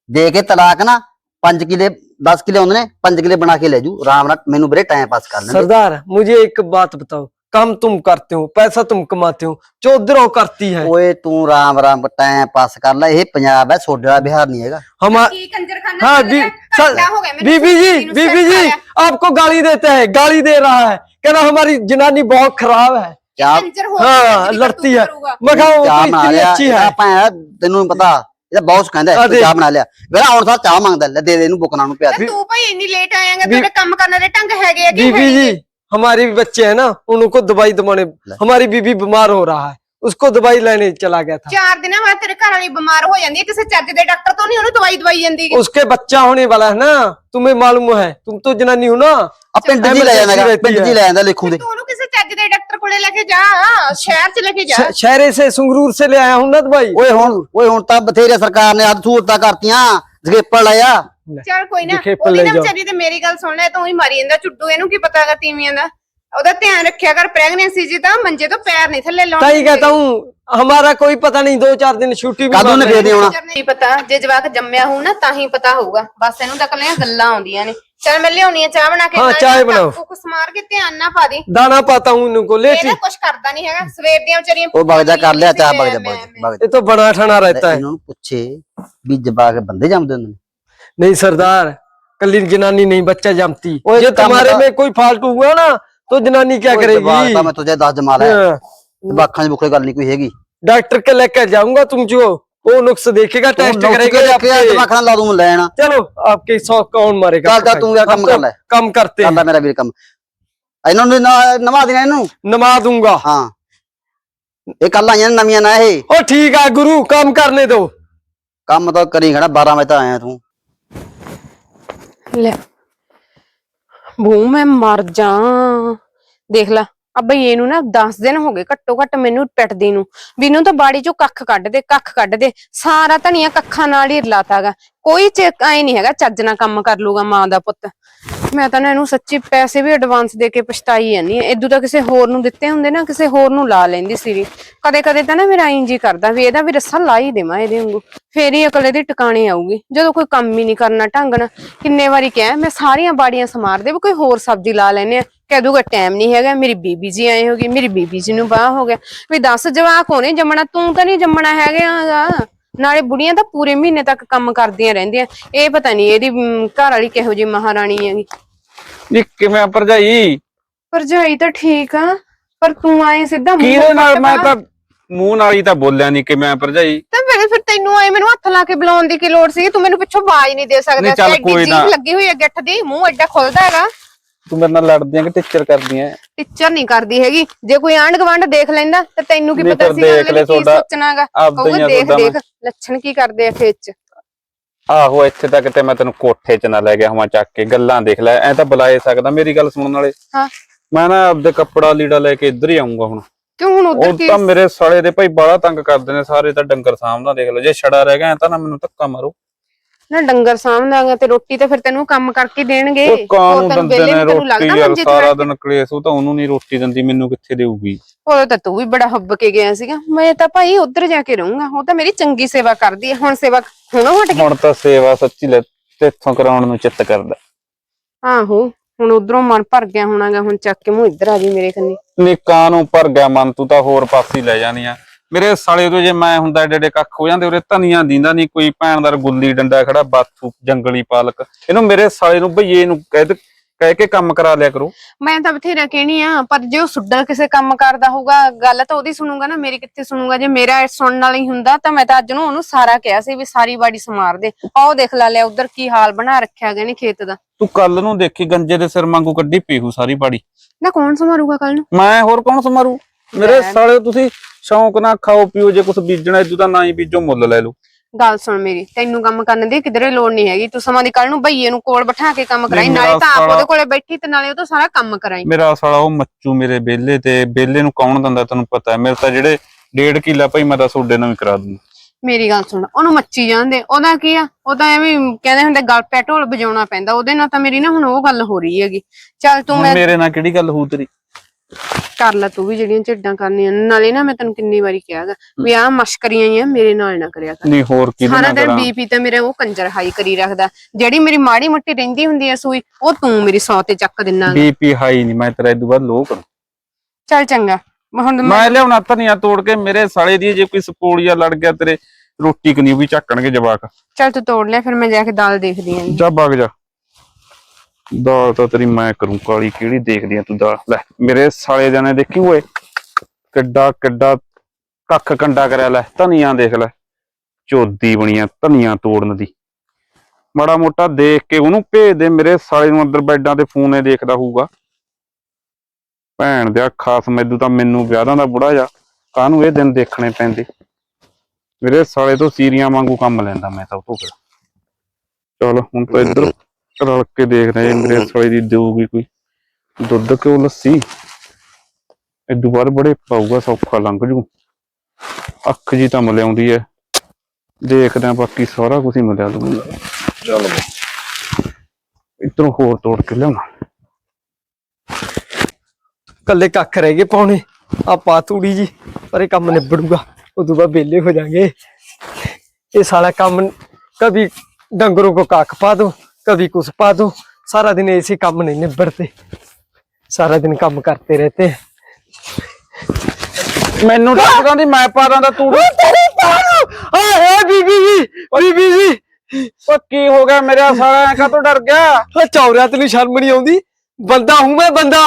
[SPEAKER 1] ਦੇ ਕੇ ਤਲਾਕ ਨਾ 5 ਕਿਲੇ 10 ਕਿਲੇ ਹੁੰਦੇ ਨੇ 5 ਕਿਲੇ ਬਣਾ ਕੇ ਲੈ ਜੂ ਆਰਾਮ ਨਾਲ ਮੈਨੂੰ ਵੀਰੇ ਟਾਈਮ ਪਾਸ ਕਰ ਲੈਂਦੇ
[SPEAKER 4] सरदार मुझे एक बात बताओ काम तुम करते हो पैसा तुम कमाते हो चौधरों करती है
[SPEAKER 1] ਓਏ ਤੂੰ ਰਾਮ ਰਾਮ ਟਾਈਮ ਪਾਸ ਕਰ ਲੈ ਇਹ ਪੰਜਾਬ ਹੈ ਸੋਡੇ ਵਾਲਾ ਬਿਹਾਰ ਨਹੀਂ ਹੈਗਾ
[SPEAKER 4] हम
[SPEAKER 2] ਕੀ ਕੰਜਰਖਾਨਾ
[SPEAKER 4] हाँ
[SPEAKER 2] ਚੱਲ
[SPEAKER 4] बी,
[SPEAKER 2] ਰਿਹਾ?
[SPEAKER 4] सर,
[SPEAKER 2] ਘੰਟਾ ਹੋ ਗਿਆ ਮੈਨੂੰ
[SPEAKER 4] बीबी जी
[SPEAKER 2] ਸੁੱਤੀ ਨੂੰ
[SPEAKER 4] बीबी
[SPEAKER 2] ਸਿਰ
[SPEAKER 4] जी
[SPEAKER 2] ਖਾਇਆ।
[SPEAKER 4] आपको गाली देता है गाली दे रहा है कहना हमारी जनानी बहुत खराब है
[SPEAKER 1] ਚਾਹ
[SPEAKER 2] ਕੰਜਰ ਹੋ
[SPEAKER 4] हाँ
[SPEAKER 2] ਗਿਆ, ਜਿਹੜੀ
[SPEAKER 4] लड़ती है
[SPEAKER 2] ਕਰੂਗਾ।
[SPEAKER 4] मैं कहा वो
[SPEAKER 1] ਚਾਹ
[SPEAKER 4] तो
[SPEAKER 1] ਬਣਾ
[SPEAKER 4] इतनी
[SPEAKER 1] ਲਿਆ
[SPEAKER 4] अच्छी
[SPEAKER 1] ਇਹਦਾ
[SPEAKER 4] है
[SPEAKER 1] ਆਪਾਂ ਤੈਨੂੰ ਨੀ ਪਤਾ ਇਹਦਾ ਬੌਸ ਕਹਿੰਦਾ ਹੈ,
[SPEAKER 4] ਆ
[SPEAKER 1] ਤੂੰ
[SPEAKER 4] ਦੇਖ।
[SPEAKER 1] ਚਾਹ ਬਣਾ ਲਿਆ ਮੇਰਾ ਹੁਣ ਸਾਰ ਚਾਹ ਮੰਗਦਾ ਲੈ ਦੇ ਦੇ ਇਹਨੂੰ ਬੁਕਣਾ ਨੂੰ ਪਿਆ ਦੇ।
[SPEAKER 2] ਤੇ ਤੂੰ ਭਾਈ ਇੰਨੀ ਲੇਟ ਆਏਗਾ
[SPEAKER 4] ਬੀ-
[SPEAKER 2] ਤੇਰੇ ਕੰਮ ਕਰਨ ਦੇ ਢੰਗ ਹੈਗੇ ਆ ਕਿ
[SPEAKER 4] बीबी जी हमारे भी बच्चे हैं ना उनको दवाई दबाने हमारी बीबी बीमार हो रहा है उसको दवाई लेने चला गया था
[SPEAKER 2] ਚਾਰ ਦਿਨਾਂ ਬਾਅਦ ਤੇਰੇ ਘਰ ਵਾਲੀ ਬਿਮਾਰ ਹੋ ਜਾਂਦੀ ਹੈ ਕਿਸੇ ਚੱਜ ਦੇ ਡਾਕਟਰ ਤੋਂ ਨਹੀਂ ਉਹਨੂੰ ਦਵਾਈ ਦਵਾਈ ਜਾਂਦੀ ਗੀ।
[SPEAKER 4] उसके बच्चा होने वाला है ना तुम्हें मालूम है तुम तो जनानी हो ना
[SPEAKER 1] ਆ ਪਿੰਡ ਜੀ ਲੈ ਜਾਂਦਾ ਹੈਗਾ, ਪਿੰਡ ਜੀ ਲੈ ਜਾਂਦਾ ਲਿਖੂ ਦੇ
[SPEAKER 2] ਤੂੰ ਉਹਨੂੰ ਕਿਸੇ ਚੱਜ ਦੇ ਡਾਕਟਰ ਕੋਲੇ ਲੈ ਕੇ ਜਾ ਸ਼ਹਿਰ ਚ ਲੈ ਕੇ ਜਾ
[SPEAKER 4] श- शहरे से संगरूर से ले आया हूँ ना दवाई
[SPEAKER 1] ਓਏ ਹੁਣ ਓਏ ਹੁਣ ਤਾਂ ਬਥੇਰੇ ਸਰਕਾਰ ਨੇ ਅੱਜ ਸਹੂਲਤਾਂ ਕਰਤੀਆਂ ਜਗੇਪੜ ਲਿਆ
[SPEAKER 2] ਚੱਲ ਕੋਈ ਨਾ
[SPEAKER 4] ਦਿਖੇ
[SPEAKER 2] ਉਹਦੀ
[SPEAKER 4] ਪੱਲੇ
[SPEAKER 2] ਨਾ
[SPEAKER 4] ਜਾਓ।
[SPEAKER 2] ਵਿਚਾਰੀ ਤੇ ਮੇਰੀ ਗੱਲ ਸੁਣ ਲੈ ਤੂੰ ਹੀ ਮਾਰੀ ਜਾਂਦਾ ਚੁੱਡੂ ਇਹਨੂੰ ਕੀ ਪਤਾਗਾ ਤੀਵੀਆਂ ਦਾ ਉਹਦਾ ਧਿਆਨ ਰੱਖਿਆ ਕਰ ਪ੍ਰੈਗਨੈਂਸੀ ਜੀ ਤਾਂ ਮੰਜੇ ਤੋਂ ਪੈਰ ਨਹੀਂ ਥੱਲੇ ਲਾਉਣ
[SPEAKER 4] ताई कहता हूँ हमारा कोई पता नहीं दो चार दिन छुट्टी भी
[SPEAKER 1] ਕਾਦੂ
[SPEAKER 4] मार
[SPEAKER 1] ਨੇ
[SPEAKER 4] लेंगे।
[SPEAKER 1] ਫੇਰ ਦੇ ਆਉਣਾ
[SPEAKER 2] ਨਹੀਂ ਪਤਾ ਜੇ ਜਵਾਕ ਜੰਮਿਆ ਹੋਊ ਨਾ ਤਾਂ ਹੀ ਪਤਾ ਹੋਊਗਾ ਬਸ ਇਹਨੂੰ ਤਾਂ ਕੱਲੀਆਂ ਗੱਲਾਂ ਆਉਂਦੀਆਂ ਨੇ ਚੱਲ ਮੈਂ ਲਿਆਉਣੀ ਆ ਚਾਹ ਬਣਾ ਕੇ
[SPEAKER 4] ਹਾਂ,
[SPEAKER 2] ਨਾਲੇ
[SPEAKER 4] ਚਾਹ
[SPEAKER 2] ਨਾ
[SPEAKER 4] ਬਣਾਓ।
[SPEAKER 2] ਕੁੱਕ ਸਮਾਰ ਕੇ ਧਿਆਨ ਨਾ ਪਾ ਦੀ
[SPEAKER 4] दाना पाता हूँ इनको
[SPEAKER 2] ਇਹ
[SPEAKER 4] लेटी
[SPEAKER 2] ਨਾ ਕੁਛ ਕਰਦਾ ਨਹੀਂ ਹੈਗਾ ਸਵੇਰ ਦੀਆਂ ਵਿਚਾਰੀਆਂ
[SPEAKER 1] ਉਹ ਬਗ ਜਾ ਕਰ ਲਿਆ ਚਾਹ
[SPEAKER 2] ਮੈਂ-
[SPEAKER 1] ਬਗ ਜਾ
[SPEAKER 2] ਮੈਂ-
[SPEAKER 1] ਬਗ ਜਾ ਬਗ ਜਾ
[SPEAKER 4] ये तो बड़ा ठना रहता है
[SPEAKER 1] ਇਹਨਾਂ ਨੂੰ ਪੁੱਛੇ ਵੀ ਜਵਾਕ ਬੰਦੇ ਜੰਮਦੇ ਹੁੰਦੇ ਨੇ
[SPEAKER 4] नहीं सरदार कली जनानी नहीं बच्चा जमती
[SPEAKER 1] ओए,
[SPEAKER 4] ये
[SPEAKER 1] काम
[SPEAKER 4] तुम्हारे
[SPEAKER 1] बता।
[SPEAKER 4] में कोई फालतू हुआ ना तो जनानी क्या करेगी?
[SPEAKER 1] मैं
[SPEAKER 4] तुझे
[SPEAKER 1] दस जमा लाया गल नहीं कोई हैगी।
[SPEAKER 4] डॉक्टर के लेकर जाऊँगा तुम जो वो नुक्स देखेगा टेस्ट करेगा
[SPEAKER 1] ला लेना।
[SPEAKER 4] चलो आपके सौ कौन मारेगा?
[SPEAKER 1] तू काम
[SPEAKER 4] कर तो कम करते हैं।
[SPEAKER 1] मेरा भी कम।
[SPEAKER 4] देना दूँगा।
[SPEAKER 1] हाँ। कल आईया नवी ना
[SPEAKER 4] ये। ठीक है गुरु काम करने दो।
[SPEAKER 1] काम तो करी खड़ा बारह बजे तक आया तू।
[SPEAKER 2] ले। ਬੂ ਮੈਂ ਮਰ ਜਾ ਦੇਖ ਲਾ, ਆ ਇਹਨੂੰ ਨਾ 10 ਦਿਨ ਹੋ ਗਏ, ਘੱਟੋ ਘੱਟ ਮੈਨੂੰ ਪਿੱਟਦੀ ਨੂੰ। ਵੀਨੂੰ ਤਾਂ ਬਾੜੀ ਚੋਂ ਕੱਖ ਕੱਢ ਦੇ, ਕੱਖ ਕੱਢ ਦੇ। ਸਾਰਾ ਧਨੀਆ ਕੱਖਾਂ ਨਾਲ ਹੀ ਰਲਾਤਾਗਾ। ਕੋਈ ਚੇਕ ਆਏ ਨਹੀਂ ਹੈਗਾ, ਚੱਜ ਨਾਲ ਕੰਮ ਕਰ ਲੂਗਾ ਮਾਂ ਦਾ ਪੁੱਤ। ਮੈਂ ਤਾਂ ਨਾ ਇਹਨੂੰ ਸੱਚੀ ਪੈਸੇ ਵੀ ਐਡਵਾਂਸ ਦੇ ਕੇ ਪਛਤਾਈ ਜਾਂਦੀ ਐ ਇਦੋਂ ਤਾਂ ਕਿਸੇ ਹੋਰ ਨੂੰ ਦਿੱਤੇ ਹੁੰਦੇ ਨਾ, ਕਿਸੇ ਹੋਰ ਨੂੰ ਲਾ ਲੈਂਦੀ ਸੀਰੀ ਕਦੇ ਕਦੇ ਤਾਂ ਨਾ ਮੇਰਾ ਇੰਜ ਹੀ ਕਰਦਾ ਵੀ ਇਹਦਾ ਵੀ ਰੱਸਾ ਲਾ ਹੀ ਦੇਵਾਂ ਇਹਦੇ ਵਾਂਗੂ। ਫੇਰ ਹੀ ਅਕਲ ਇਹਦੀ ਟਿਕਾਣੇ ਆਊਗੀ। ਜਦੋਂ ਕੋਈ ਕੰਮ ਹੀ ਨਹੀਂ ਕਰਨਾ ਢੰਗ ਨਾਲ, ਕਿੰਨੇ ਵਾਰੀ ਕਿਹਾ, ਮੈਂ ਸਾਰੀਆਂ ਬਾੜੀਆਂ ਸਮਾਰ ਦੇ ਵੀ ਕੋਈ ਹੋਰ ਸਬਜ਼ੀ ਲਾ ਲੈਨੇ ਆ ਕਹਿ ਦੂਗਾ ਟਾਈਮ ਨਹੀਂ ਹੈਗਾ, ਮੇਰੀ ਬੀਬੀ ਜੀ ਆਏ ਹੋਗੀ, ਮੇਰੀ ਬੀਬੀ ਜੀ ਨੂੰ ਬਾਹ ਹੋ ਗਿਆ। ਵੀ ਦੱਸ ਜਵਾਕ ਹੋਣੇ ਜੰਮਣਾ, ਤੂੰ ਤਾਂ ਨਹੀਂ ਜੰਮਣਾ ਹੈਗਾ ਨਾਲੇ ਬੁੜੀਆਂ ਤਾਂ ਪੂਰੇ ਮਹੀਨੇ ਤੱਕ ਕੰਮ ਕਰਦੀਆਂ ਰਹਿੰਦੀਆਂ। ਇਹ ਪਤਾ ਨਹੀਂ ਇਹਦੀ ਮ, ਘਰ ਵਾਲੀ ਕਿਹੋ ਜਿਹੀ ਮਹਾਰਾਣੀ ਹੈਗੀ।
[SPEAKER 3] ਇਹ ਕਿਵੇਂ ਆ ਭਰਜਾਈ?
[SPEAKER 2] ਭਰਜਾਈ ਤਾਂ ਠੀਕ ਆ ਪਰ ਤੂੰ ਆਏ ਸਿੱਧਾ ਮੂੰਹ
[SPEAKER 3] ਕਿਹਦੇ ਨਾਲ? ਮੈਂ ਤਾਂ ਮੂੰਹ ਨਾਲ ਹੀ ਤਾਂ ਬੋਲਿਆ ਨਹੀਂ ਕਿਵੇਂ ਆ ਭਰਜਾਈ।
[SPEAKER 2] ਤਾਂ ਫਿਰ ਫਿਰ ਤੈਨੂੰ ਆਏ ਮੈਨੂੰ ਹੱਥ ਲਾ ਕੇ ਬੁਲਾਉਣ ਦੀ ਕੀ ਲੋੜ ਸੀ ਤੂੰ ਮੈਨੂੰ ਪਿੱਛੋਂ ਆਵਾਜ਼ ਨਹੀਂ ਦੇ ਸਕਦਾ।
[SPEAKER 3] ਨਹੀਂ, ਚੱਲ ਕੋਈ ਨਾ।
[SPEAKER 2] ਲੱਗੀ ਹੋਈ ਹੈ ਗਿੱਠ ਦੀ ਮੂੰਹ ਐਡਾ ਖੁੱਲਦਾ ਹੈਗਾ।
[SPEAKER 3] ਤੂੰ ਮੇਰੇ ਨਾਲ ਲੜਦੀ ਆਂ ਕਿ ਟੀਚਰ ਕਰਦੀ ਆਂ
[SPEAKER 2] ਟੀਚਰ ਨਹੀਂ ਕਰਦੀ ਹੈਗੀ। ਜੇ ਕੋਈ ਆਂਢ ਗਵਾਂਢ ਦੇਖ ਲੈਂਦਾ ਤੇ ਤੈਨੂੰ ਕੀ
[SPEAKER 3] ਨਹੀਂ
[SPEAKER 2] ਪਤਾ
[SPEAKER 3] ਫਿਰ
[SPEAKER 2] ਸੀ
[SPEAKER 3] ਦੇਖ ਲੈ
[SPEAKER 2] ਕੀ
[SPEAKER 3] ਤੁਹਾਡਾ
[SPEAKER 2] ਸੋਚਣਾਗਾ
[SPEAKER 3] ਆਪਦਾ ਹੀ ਆ
[SPEAKER 2] ਦੇਖ
[SPEAKER 3] ਤੁਹਾਡਾ
[SPEAKER 2] ਦੇਖ ਲੱਛਣ ਕੀ ਕਰਦੇ ਆ ਖੇਤ ਚ।
[SPEAKER 3] ਆਹੋ ਇੱਥੇ ਤੱਕ ਤੇ ਮੈਂ ਤੈਨੂੰ ਕੋਠੇ 'ਚ ਨਾ ਲੈ ਗਿਆ ਹਵਾਂ ਚੱਕ ਕੇ ਗੱਲਾਂ ਦੇਖ ਲੈ ਐ ਤਾਂ ਬੁਲਾਏ ਸਕਦਾ ਮੇਰੀ ਗੱਲ ਸੁਣਨ ਵਾਲੇ।
[SPEAKER 2] ਹਾਂ।
[SPEAKER 3] ਮੈਂ ਨਾ ਆਪਦੇ ਕੱਪੜਾ ਲੀੜਾ ਲੈ ਕੇ ਇੱਧਰ ਹੀ ਆਉਂਗਾ ਹੁਣ।
[SPEAKER 2] ਕਿਉਂ ਹੁਣ ਉਧਰ
[SPEAKER 3] ਉਹ
[SPEAKER 2] ਕੀ
[SPEAKER 3] ਤਾਂ ਮੇਰੇ ਸਾਲੇ ਦੇ ਭਾਈ ਬਾਲਾ ਤੰਗ ਕਰਦੇ ਨੇ ਸਾਰੇ ਤਾਂ ਡੰਗਰ ਸਾਹਮਣਾ ਦੇਖ ਲਓ ਜੇ ਛੜਾ ਰਹਿ ਗਿਆ ਐਂ ਤਾਂ ਨਾ ਮੈਨੂੰ ਧੱਕਾ ਮਾਰੋ।
[SPEAKER 2] ਨਾ ਡੰਗਰ ਸਾਂਭਦਾਗਾ ਤੇ ਰੋਟੀ ਤਾਂ ਫਿਰ ਤੈਨੂੰ ਕੰਮ ਕਰਕੇ ਦੇਣਗੇ।
[SPEAKER 3] ਉਹ ਕਾਂ
[SPEAKER 2] ਹੋਰ
[SPEAKER 3] ਨੂੰ
[SPEAKER 2] ਤੈਨੂੰ
[SPEAKER 3] ਦਿੰਦੇ ਨੇ ਰੋਟੀ ਯਾਰ
[SPEAKER 2] ਤੇ
[SPEAKER 3] ਸਾਰਾ? ਦਿਨ ਕਲੇਸ਼ ਉਹ ਤਾਂ ਉਹਨੂੰ ਨਹੀਂ ਰੋਟੀ ਦਿੰਦੀ ਮੈਨੂੰ ਕਿੱਥੇ ਦੇਊਗੀ?
[SPEAKER 2] ਉਦੋਂ ਤਾਂ ਤੂੰ ਵੀ ਬੜਾ ਹੱਬ ਕੇ ਗਿਆ ਸੀਗਾ। ਮੈਂ ਤਾਂ ਭਾਈ ਉਧਰ ਜਾ ਕੇ ਰਹੂੰਗਾ ਉਹ ਤਾਂ ਮੇਰੀ ਚੰਗੀ ਸੇਵਾ ਕਰਦੀ ਹੈ। ਹੁਣ ਸੇਵਾ ਹੁਣੋਂ ਹਟ ਗਈ।
[SPEAKER 3] ਹੁਣ ਤਾਂ ਸੇਵਾ ਸੱਚੀ ਲੈ ਤੇਥੋਂ ਕਰਾਉਣ ਨੂੰ ਚਿੱਤ ਕਰਦਾ।
[SPEAKER 2] ਆਹੋ ਹੁਣ ਉਧਰੋਂ ਮਨ ਭਰ ਗਿਆ ਹੋਣਾਗਾ ਹੁਣ ਚੱਕ ਕੇ ਮੂੰਹ ਇੱਧਰ ਆ ਜੀ ਮੇਰੇ ਕੰਨੀ।
[SPEAKER 3] ਨਿਕਾਂ ਨੂੰ ਭਰ ਗਿਆ ਮਨ ਤੂੰ ਤਾਂ ਹੋਰ ਪਾਸੇ ਲੈ ਜਾਣੀ ਆ ਮੇਰੇ ਸਾਲੇ ਤੋਂ ਜੇ ਮੈਂ ਹੁੰਦਾ ਏਡੇ ਕੱਖ ਹੋ ਜਾਂਦੇ ਉਰੇ ਧਨੀਆਂ ਦੀਂਦਾ ਨਹੀਂ ਕੋਈ ਭੈਣਦਾਰ ਗੁੱਲੀ ਡੰਡਾ ਖੜਾ ਬਾਥੂ ਜੰਗਲੀ ਪਾਲਕ। ਇਹਨੂੰ ਮੇਰੇ ਸਾਲੇ ਨੂੰ ਭਈਏ ਨੂੰ ਕਹਿ ਦੇ- ਕਹਿ ਕੇ ਕੰਮ ਕਰਾ ਲਿਆ ਕਰੋ।
[SPEAKER 2] ਮੈਂ ਤਾਂ ਬਥੇਰਾ ਕਹਿਣੀ ਆ ਪਰ ਜੇ ਉਹ ਸੁੱਡਾ ਕਿਸੇ ਕੰਮ ਕਰਦਾ ਹੋਊਗਾ ਗੱਲ ਤਾਂ ਉਹਦੀ ਸੁਣੂਗਾ ਨਾ ਮੇਰੀ ਕਿੱਥੇ ਸੁਣੂਗਾ? ਜੇ ਮੇਰਾ ਸੁਣਨ ਵਾਲਾ ਹੀ ਹੁੰਦਾ ਤਾਂ ਮੈਂ ਤਾਂ ਅੱਜ ਨੂੰ ਉਹਨੂੰ ਸਾਰਾ ਕਿਹਾ ਸੀ ਵੀ ਸਾਰੀ ਬਾੜੀ ਸਮਾਰ ਦੇ। ਆਹ ਦੇਖ ਲਾ ਲਿਆ ਉਧਰ ਕੀ ਹਾਲ ਬਣਾ ਰੱਖਿਆ ਗਿਆ ਨੇ ਖੇਤ ਦਾ।
[SPEAKER 3] ਤੂੰ ਕੱਲ ਨੂੰ ਦੇਖੀ ਗੰਜੇ ਦੇ ਸਿਰ ਵਾਂਗੂ ਕੱਢੀ ਪੀਹੂ ਸਾਰੀ ਬਾੜੀ।
[SPEAKER 2] ਨਾ ਕੌਣ ਸਮਾਰੂਗਾ ਕੱਲ ਨੂੰ?
[SPEAKER 3] ਮੈਂ ਹੋਰ ਕੌਣ ਸਮਾਰੂ ਮੇਰੇ ਸਾਲੇ ਤੁਸੀਂ ਸ਼ੌਂਕ ਨਾਲ ਖਾਓ ਪੀਓ ਜੇ ਕੁਝ ਬੀਜਣਾ ਇਦੋਂ ਤਾਂ ਨਾ ਹੀ ਬੀਜੋ ਮੁੱਲ ਲੈ ਲਓ।
[SPEAKER 2] ਗੱਲ ਸੁਣ ਮੇਰੀ ਤੈਨੂੰ ਕੰਮ ਕਰਨ ਦੀ ਕਿਧਰੇ ਲੋੜ ਨਹੀਂ ਹੈਗੀ। ਤੂੰ ਸਮਾਂ ਦੀ ਕੱਲ ਨੂੰ ਭਈਏ ਨੂੰ ਕੋਲ ਬਿਠਾ ਕੇ ਕੰਮ ਕਰਾਈ ਨਾਲੇ ਤਾਂ ਆਪ ਉਹਦੇ ਕੋਲੇ ਬੈਠੀ ਤੇ ਨਾਲੇ ਉਹ ਤੋਂ ਸਾਰਾ ਕੰਮ ਕਰਾਈ।
[SPEAKER 3] ਮੇਰਾ ਸਾਲਾ ਉਹ ਮੱਚੂ ਮੇਰੇ ਬੇਲੇ ਤੇ ਬੇਲੇ ਨੂੰ ਕੌਣ ਦਿੰਦਾ ਤੈਨੂੰ ਪਤਾ ਹੈ? ਮੇਰੇ ਤਾਂ ਜਿਹੜੇ ਡੇਢ ਕਿੱਲਾ ਭਾਈ ਮੈਂ ਤਾਂ ਸੋਡੇ ਨਾਲ ਵੀ ਕਰਾ ਦੂੰ
[SPEAKER 2] ਮੇਰੀ ਗੱਲ ਸੁਣ ਉਹਨੂੰ ਮੱਚੀ ਜਾਂਦੇ ਉਹਦਾ ਕੀ ਆ? ਉਹ ਤਾਂ ਐਵੇਂ ਕਹਿੰਦੇ ਹੁੰਦੇ ਗਲ ਪੈ ਢੋਲ ਵਜਾਉਣਾ ਪੈਂਦਾ। ਉਹਦੇ ਨਾਲ ਤਾਂ ਮੇਰੀ ਨਾ ਹੁਣ ਉਹ ਗੱਲ ਹੋ ਰਹੀ ਹੈਗੀ। ਚੱਲ ਤੂੰ ਮੈਂ
[SPEAKER 3] ਮੇਰੇ ਨਾਲ ਕਿਹੜੀ ਗੱਲ ਹੋਊ ਤੇਰੀ?
[SPEAKER 2] ਕਰ ਲੈ ਤੂੰ ਵੀ ਜਿਹੜੀਆਂ ਝਿੱਡਾਂ ਕਰਨੀਆਂ। ਨਾਲੇ ਨਾ ਮੈਂ ਤੈਨੂੰ ਕਿੰਨੀ ਵਾਰੀ ਕਿਹਾਗਾ ਵੀ ਆਹ ਮਸ਼ਕਰੀਆਂ ਹੀ ਆ ਮੇਰੇ ਨਾਲ ਨਾ ਕਰਿਆ ਕਰ।
[SPEAKER 3] ਨਹੀਂ ਹੋਰ ਕਿਹਦੇ
[SPEAKER 2] ਸਾਰਾ ਦਿਨ ਬੀਪੀ ਤੇ ਮੇਰਾ ਉਹ ਕੰਜਰ ਹਾਈ ਕਰੀ ਰੱਖਦਾ। ਜਿਹੜੀ ਮੇਰੀ ਮਾੜੀ ਮੱਟੀ ਰਹਿੰਦੀ ਹੁੰਦੀ ਆ ਸੂਈ ਉਹ ਤੂੰ ਮੇਰੀ ਸੌ ਤੇ ਚੱਕ ਦਿੰਨਾ
[SPEAKER 3] ਬੀਪੀ ਹਾਈ ਨਹੀਂ ਮੈਂ ਤੇਰਾ ਇਦੋਂ ਬਾਅਦ ਲੋ ਕਰੂੰ।
[SPEAKER 2] ਚੱਲ ਚੰਗਾ। ਮੈਂ ਹੁਣ ਮੈਂ
[SPEAKER 3] ਲਿਆਉਣਾ ਧਨੀਆ ਤੋੜ ਕੇ ਮੇਰੇ ਸਾਲੇ ਦੀ ਜੇ ਕੋਈ ਸਪੋਲੀਆ ਲੜ ਗਿਆ ਤੇਰੇ ਰੋਟੀ ਕਨੀ ਵੀ ਚੱਕਣਗੇ ਜਵਾਕ।
[SPEAKER 2] ਚੱਲ ਤੂੰ ਤੋੜ ਲਿਆ ਫਿਰ ਮੈਂ ਜਾ ਕੇ ਦਾਲ ਦੇਖਦੀ ਆਂ।
[SPEAKER 3] ਜਾ ਵਗ ਜਾ। ਦਾਲ ਤਾਂ ਤੇਰੀ ਮੈਂ ਕਰੂੰ, ਕਾਲੀ ਕਿਹੜੀ ਦੇਖਦੀ ਆ ਤੂੰ ਦਾਲ? ਲੈ, ਮੇਰੇ ਸਾਲੇ ਜਾਨੇ ਦੇਖੀ ਓਏ, ਕਿੱਡਾ ਕਿੱਡਾ ਕੱਖ ਕੰਡਾ ਕਰਿਆ, ਲੈ, ਧਨੀਆ ਦੇਖ ਲੈ। ਚੋਦੀ ਬਣੀਆਂ ਧਨੀਆ ਤੋੜਨ ਦੀ। ਮਾੜਾ ਮੋਟਾ ਦੇਖ ਕੇ ਉਹਨੂੰ ਭੇਜ ਦੇ, ਮੇਰੇ ਸਾਲੇ ਨੂੰ ਅੰਦਰ ਬੈੱਡਾਂ ਤੇ ਫੋਨ ਫੋਨੇ ਦੇਖਦਾ ਹੋਊਗਾ। ਭੈਣ ਦਿਆ ਖਾਸ ਮੈਦੂ ਤਾਂ ਮੈਨੂੰ ਵਿਆਹਾਂ ਦਾ ਬੁੜਾ ਜਾ ਕਾਹਨੂੰ ਇਹ ਦਿਨ ਦੇਖਣੇ ਪੈਂਦੇ? ਮੇਰੇ ਸਾਲੇ ਤੋਂ ਸੀਰੀਆਂ ਵਾਂਗੂ ਕੰਮ ਲੈਂਦਾ ਮੈਂ ਤਾਂ ਉਹ ਤੋਂ ਫਿਰ। ਚਲ, ਹੁਣ ਤਾਂ ਇੱਧਰ ਰਲ ਕੇ ਦੇਖਦੇ ਹਾਂ ਮੇਰੇ ਸੋਈ ਦੀ ਦੇਊਗੀ ਕੋਈ। ਦੁੱਧ ਕਿਉਂ ਲੱਸੀ? ਇਦੋਂ ਬਾਅਦ ਬੜੇ ਪਾਊਗਾ ਸੌਖਾ ਲੰਘ ਜੂ। ਅੱਖ ਜੀ ਤਾਂ ਮਿਲ ਐ। ਦੇਖਦੇ ਆ ਬਾਕੀ ਸਾਰਾ ਕੁਝ ਹੀ ਮਿਲਿਆ ਲੂਗਾ ਚੱਲ ਇਤਰੋਂ ਹੋਰ ਤੋੜ ਕੇ ਲਿਆਉਣਾ।
[SPEAKER 4] ਕੱਲੇ ਕੱਖ ਰਹਿ ਗਏ ਪਾਉਣੇ ਆ ਪਾ ਤੂੜੀ ਜੀ ਪਰ ਇਹ ਕੰਮ ਨਿਬੜੂਗਾ। ਉਦੋਂ ਬਾਅਦ ਵਿਹਲੇ ਹੋ ਜਾਾਂਗੇ। ਇਹ ਸਾਲਾ ਕੰਮ ਕਦੀ ਡੰਗਰੋਂ ਕੋ ਕੱਖ ਪਾ ਦੋ। ਕਦੀ ਕੁਛ ਪਾ ਦੋ। ਸਾਰਾ ਦਿਨ ऐसे ਕੰਮ ਨਹੀਂ निबड़ते सारा दिन काम करते रहते हैं
[SPEAKER 3] ਮੈਨੂੰ ਤਾਂ ਨਹੀਂ ਮੈਂ ਪਾਦਾਂ ਦਾ ਤੂੰ
[SPEAKER 4] ਤੇਰੇ ਪਾਉ ਆਏ ਬੀਬੀ ਜੀ ਬੀਬੀ
[SPEAKER 3] ਜੀ। ਉਹ ਕੀ ਹੋ ਗਿਆ ਮੇਰਾ ਸਾਲਾ? ਕਾ ਤੋਂ ਡਰ ਗਿਆ?
[SPEAKER 4] ਉਹ ਚੌਰਿਆ ਤੈਨੂੰ ਸ਼ਰਮ ਨਹੀਂ ਆਉਂਦੀ। ਬੰਦਾ ਹੂੰ ਮੈਂ ਬੰਦਾ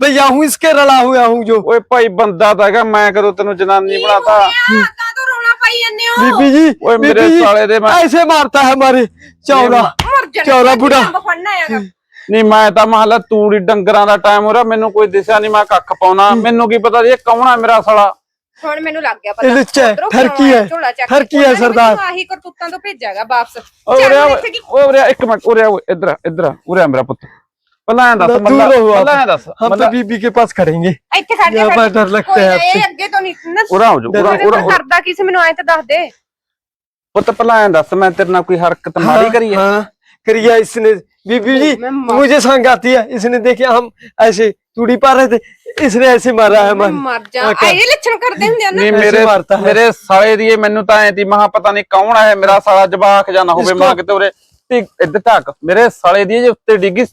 [SPEAKER 4] ਬਈ ਯਾ ਹੂੰ ਇਸਕੇ ਰਲਾ ਹੋਇਆ ਹੂੰ ਜੋ।
[SPEAKER 3] ਓਏ ਭਾਈ ਬੰਦਾ ਤਾਂ ਹੈਗਾ ਮੈਂ ਕਦੋਂ ਤੈਨੂੰ ਜਨਾਨੀ ਬਣਾਤਾ?
[SPEAKER 2] ਕਾ ਤੋਂ ਰੋਣਾ ਪਾਈ ਜੰਨੇ
[SPEAKER 4] ਹੋ? ਬੀਬੀ
[SPEAKER 3] ਜੀ ਓਏ
[SPEAKER 4] ਮੇਰੇ ਸਾਲੇ
[SPEAKER 3] ਦੇ ਮੈਂ ਐਸੇ
[SPEAKER 4] ਮਾਰਤਾ ਹੈ ਮਾਰੇ ਚੌਰਾ है हमारे चौरा चौरा बुढ़ा
[SPEAKER 3] ਨਹੀਂ ਮੈਂ ਤਾਂ ਮਹਲਾ ਤੂੜੀ ਡੰਗਰਾਂ ਦਾ ਟਾਈਮ ਹੋ ਰਿਹਾ ਮੈਨੂੰ ਕੋਈ ਦਿਸਿਆ ਨਹੀਂ ਮੈਂ ਕੱਖ ਪਾਉਣਾ ਮੈਨੂੰ ਕੀ ਪਤਾ ਜੀ ਇਹ ਕੌਣ ਆ ਮੇਰਾ ਸਾਲਾ
[SPEAKER 2] ਹੁਣ ਮੈਨੂੰ ਲੱਗ ਗਿਆ
[SPEAKER 4] ਇਹ ਲੁੱਚਾ ਹੈ,
[SPEAKER 2] ਉੱਧਰੋਂ
[SPEAKER 4] ਠਰਕੀ
[SPEAKER 2] ਕਿਉਂ ਆਇਆ
[SPEAKER 4] ਹੈ,
[SPEAKER 2] ਝੋਲਾ ਚੱਕ ਕੇ।
[SPEAKER 4] ਠਰਕੀ ਹੈ
[SPEAKER 2] ਉਹਨਾਂ ਨੇ
[SPEAKER 4] ਸਰਦਾਰ।
[SPEAKER 2] ਮੈਨੂੰ ਆਹੀ ਕਰਤੂਤਾਂ ਤੋਂ ਭੇਜਾਗਾ ਵਾਪਸ
[SPEAKER 3] ਓਏ
[SPEAKER 2] ਚੱਲ
[SPEAKER 3] ਉਰੇ
[SPEAKER 2] ਇੱਥੇ ਕੀ-
[SPEAKER 3] ਓਏ ਉਰੇ ਇੱਕ ਮਿੰਟ ਉਰੇ ਓਏ ਇਧਰ ਇਧਰ ਉਰੇ ਆ ਮੇਰਾ ਪੁੱਤ ਪਹਿਲਾਂ ਐਂ ਦੱਸ
[SPEAKER 4] दूर
[SPEAKER 3] ਮੱਲਾ
[SPEAKER 4] रहो आप।
[SPEAKER 3] ਪਹਿਲਾਂ ਐਂ ਦੱਸ
[SPEAKER 4] हम तो
[SPEAKER 3] ਮੱਲਾ
[SPEAKER 4] बीबी के पास खड़ेंगे
[SPEAKER 2] ਇੱਥੇ ਖੜ ਜਾ
[SPEAKER 4] यहाँ
[SPEAKER 2] ਖੜ
[SPEAKER 4] पर
[SPEAKER 2] ਜਾ।
[SPEAKER 4] डर लगता
[SPEAKER 2] ਕੋਈ
[SPEAKER 4] है
[SPEAKER 2] ਨਾ,
[SPEAKER 4] आपसे
[SPEAKER 2] ਇਹ ਅੱਗੇ ਤੋਂ ਨਹੀਂ ਨਾ
[SPEAKER 3] ਉਰਾ ਹੋ ਜਾ ਉਰਾ
[SPEAKER 2] ਤੂੰ
[SPEAKER 3] ਉਰਾ
[SPEAKER 2] ਕਰਦਾ ਕੀ ਸੀ ਮੈਨੂੰ ਐਂ ਤਾਂ ਦੱਸ ਦੇ
[SPEAKER 3] ਪੁੱਤ ਪਹਿਲਾਂ ਐਂ ਦੱਸ ਮੈਂ ਤੇਰੇ ਨਾਲ ਕੋਈ ਹਰਕਤ ਮਾੜੀ ਕਰੀ ਹੈ
[SPEAKER 4] हाँ करिया इसने बीबी जी
[SPEAKER 2] मैं मार-
[SPEAKER 4] मुझे संग आती है इसने देखे हम ऐसे चूड़ी पा रहे थे इसने ऐसे मारा है
[SPEAKER 2] ਮੈਂ
[SPEAKER 4] हमारे
[SPEAKER 2] ਮਰ ਜਾ
[SPEAKER 4] ਆ
[SPEAKER 2] ਆ
[SPEAKER 4] ਕਰ।
[SPEAKER 2] ਇਹ ਲੱਛਣ ਕਰਦੇ ਹੁੰਦੇ ਆ ਨਾ
[SPEAKER 3] ਨਹੀਂ
[SPEAKER 4] ऐसे
[SPEAKER 3] ਮੇਰੇ
[SPEAKER 4] मारता है।
[SPEAKER 3] ਮੇਰੇ ਸਾਲੇ ਦੀ ਇਹ ਮੈਨੂੰ ਤਾਂ ਐਂ ਦੀ ਮਹਾ ਪਤਾ ਨਹੀਂ ਕੌਣ ਹੈ ਮੇਰਾ ਸਾਲਾ ਜਵਾਕ ਜਾਂ ਨਾ ਹੋਵੇ
[SPEAKER 4] इसको-
[SPEAKER 3] ਮਾਂ ਕਿਤੇ ਉਰੇ ਤੇ ਇੱਧਰ ਢੱਕ ਮੇਰੇ ਸਾਲੇ ਦੀ ਜੇ ਉੱਤੇ ਡਿੱਗੀ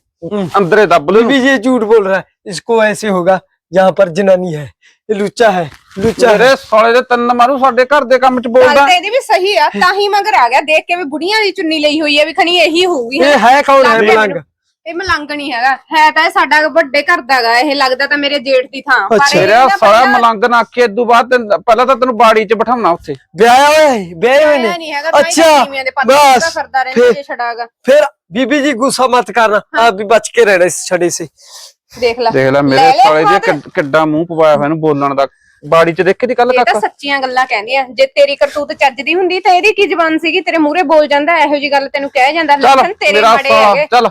[SPEAKER 3] ਅੰਦਰੇ ਦੱਬ ਲੂ
[SPEAKER 4] बीबी जी झूठ बोल रहा है इसको ऐसे होगा जहाँ पर जनानी है ये लुच्चा है लुच्चा है
[SPEAKER 3] ਮੇਰੇ ਸਾਲੇ ਦੇ ਤਿੰਨ ਮਾਰੂ ਸਾਡੇ ਘਰ ਦੇ ਕੰਮ ਚ
[SPEAKER 2] ਗੱਲ
[SPEAKER 3] ਬੋਲਦਾ
[SPEAKER 2] ਤਾਂ ਇਹਦੀ ਵੀ ਸਹੀ ਆ ਤਾਂ ਹੀ ਮਗਰ ਆ ਗਿਆ ਦੇਖ ਕੇ ਵੀ ਬੁੜੀਆਂ ਦੀ ਚੁੰਨੀ ਲਈ ਹੋਈ ਹੈ ਵੀ ਖਣੀ ਇਹੀ ਹੋਊਗੀ
[SPEAKER 4] ये है कौन है
[SPEAKER 2] ਲੱਗ ਗਿਆ
[SPEAKER 4] मलंग
[SPEAKER 2] ਇਹ ਮਲੰਗ ਨਹੀਂ ਹੈਗਾ ਹੈ ਤਾਂ ਇਹ ਸਾਡਾ ਵੱਡੇ ਘਰ ਦਾਗਾ ਇਹ ਲੱਗਦਾ ਤਾਂ ਮੇਰੇ ਜੇਠ ਦੀ ਥਾਂ ਪਰ
[SPEAKER 4] ਅੱਛਾ।
[SPEAKER 2] ਇਹ
[SPEAKER 3] ਮੇਰਾ
[SPEAKER 2] ਨਾ
[SPEAKER 3] ਸਾਲਾ
[SPEAKER 2] ਪਹਿਲਾਂ-
[SPEAKER 3] ਮਲੰਗ ਨਾ ਕੇ ਇਦੋਂ ਬਾਅਦ ਤੈਨੂੰ- ਪਹਿਲਾਂ ਤਾਂ ਤੈਨੂੰ ਬਾੜੀ ਚ ਬਿਠਾਉਣਾ ਉੱਥੇ
[SPEAKER 4] ब्याह हुआ है ब्याह हुए
[SPEAKER 2] ਆਇਆ
[SPEAKER 4] ने
[SPEAKER 2] ਨਹੀਂ ਹੈਗਾ ਤਾਂ ਹੀ
[SPEAKER 4] अच्छा
[SPEAKER 2] ਤਾਂ ਤੀਵੀਆਂ ਦੇ ਪੱਤੇ
[SPEAKER 4] बस
[SPEAKER 2] ਫਿਰਦਾ ਰਹਿੰਦਾ
[SPEAKER 4] फिर
[SPEAKER 2] ਜੇ ਛੜਾਗਾ
[SPEAKER 4] फिर बीबी जी गुस्सा मत करना आप भी बच के रहना इस छड़ी से
[SPEAKER 2] ਦੇਖ ਲੈ।
[SPEAKER 3] ਦੇਖ ਲੈ
[SPEAKER 2] ਲੈ
[SPEAKER 3] ਮੇਰੇ ਸਾਲੇ ਦੀ? ਕਿੱਡ- ਮੂੰਹ ਪਵਾਇਆ ਹੋਇਆ ਇਹਨੂੰ ਬੋਲਣ ਦਾ। ਬਾੜੀ ਚ ਦੇਖੀ ਦੀ ਕੱਲ
[SPEAKER 2] ਇਹ ਤਾਂ
[SPEAKER 3] ਤੱਕ?
[SPEAKER 2] ਸੱਚੀਆਂ ਗੱਲਾਂ ਕਹਿੰਦੀਆਂ। ਜੇ ਤੇਰੀ ਕਰਤੂਤ ਚੱਜਦੀ ਹੁੰਦੀ ਤਾਂ ਇਹਦੀ ਕੀ ਜ਼ਬਾਨ ਸੀਗੀ? ਤੇਰੇ ਮੂਹਰੇ ਬੋਲ ਜਾਂਦਾ ਇਹੋ ਜੀ ਗੱਲ ਤੈਨੂੰ ਕਹਿ ਜਾਂਦਾ। ਲੱਛਣ ਤੇਰੇ ਮਾੜੇ ਹੈਗੇ।
[SPEAKER 3] ਚੱਲ।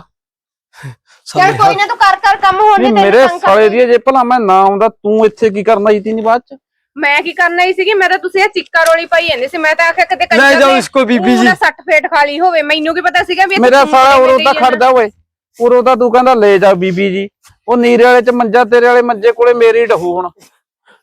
[SPEAKER 2] ਚੱਲ ਕੋਈ ਨਾ ਤੂੰ ਕਰ ਕਰ ਕੰਮ ਹੋਣ
[SPEAKER 3] ਨਹੀਂ
[SPEAKER 2] ਦੇ
[SPEAKER 3] ਮੇਰੇ ਸਾਲੇ ਦੀ ਜੇ ਭਲਾ ਮੈਂ ਨਾ ਆਉਂਦਾ ਤੂੰ ਇੱਥੇ ਕੀ ਕਰਨਾ ਸੀ ਤੀ ਬਾਅਦ ਚ?
[SPEAKER 2] ਮੈਂ ਕੀ ਕਰਨਾ ਹੀ ਸੀਗੀ? ਮੈਂ ਤਾਂ ਤੁਸੀਂ ਇਹ ਚਿੱਕਾ ਰੋਲੀ ਪਾਈ ਜਾਂਦੇ ਸੀ। ਮੈਂ ਤਾਂ ਆਖਿਆ ਕਿਤੇ
[SPEAKER 4] ਲੈ ਜਾਓ ਇਸਕੋ ਬੀਬੀ ਜੀ।
[SPEAKER 2] ਸੱਟ ਫੇਟ ਖਾਲੀ ਹੋਵੇ। ਮੈਨੂੰ ਕੀ ਪਤਾ ਸੀਗਾ ਵੀ
[SPEAKER 3] ਮੇਰਾ ਸਾਲਾ ਉਰੋਂ ਤਾਂ। ਖੜਦਾ ਓਏ। ਉਰੋਂ ਤਾਂ ਤੂੰ ਕਹਿੰਦਾ ਲੈ ਜਾ ਬੀਬੀ ਜੀ। ਉਹ ਨੀਰੇ ਵਾਲੇ ਚ ਮੰਜਾ ਤੇਰੇ ਵਾਲੇ ਮੰਜੇ ਕੋਲੇ ਮੇਰੀ ਡਹੂ ਹੁਣ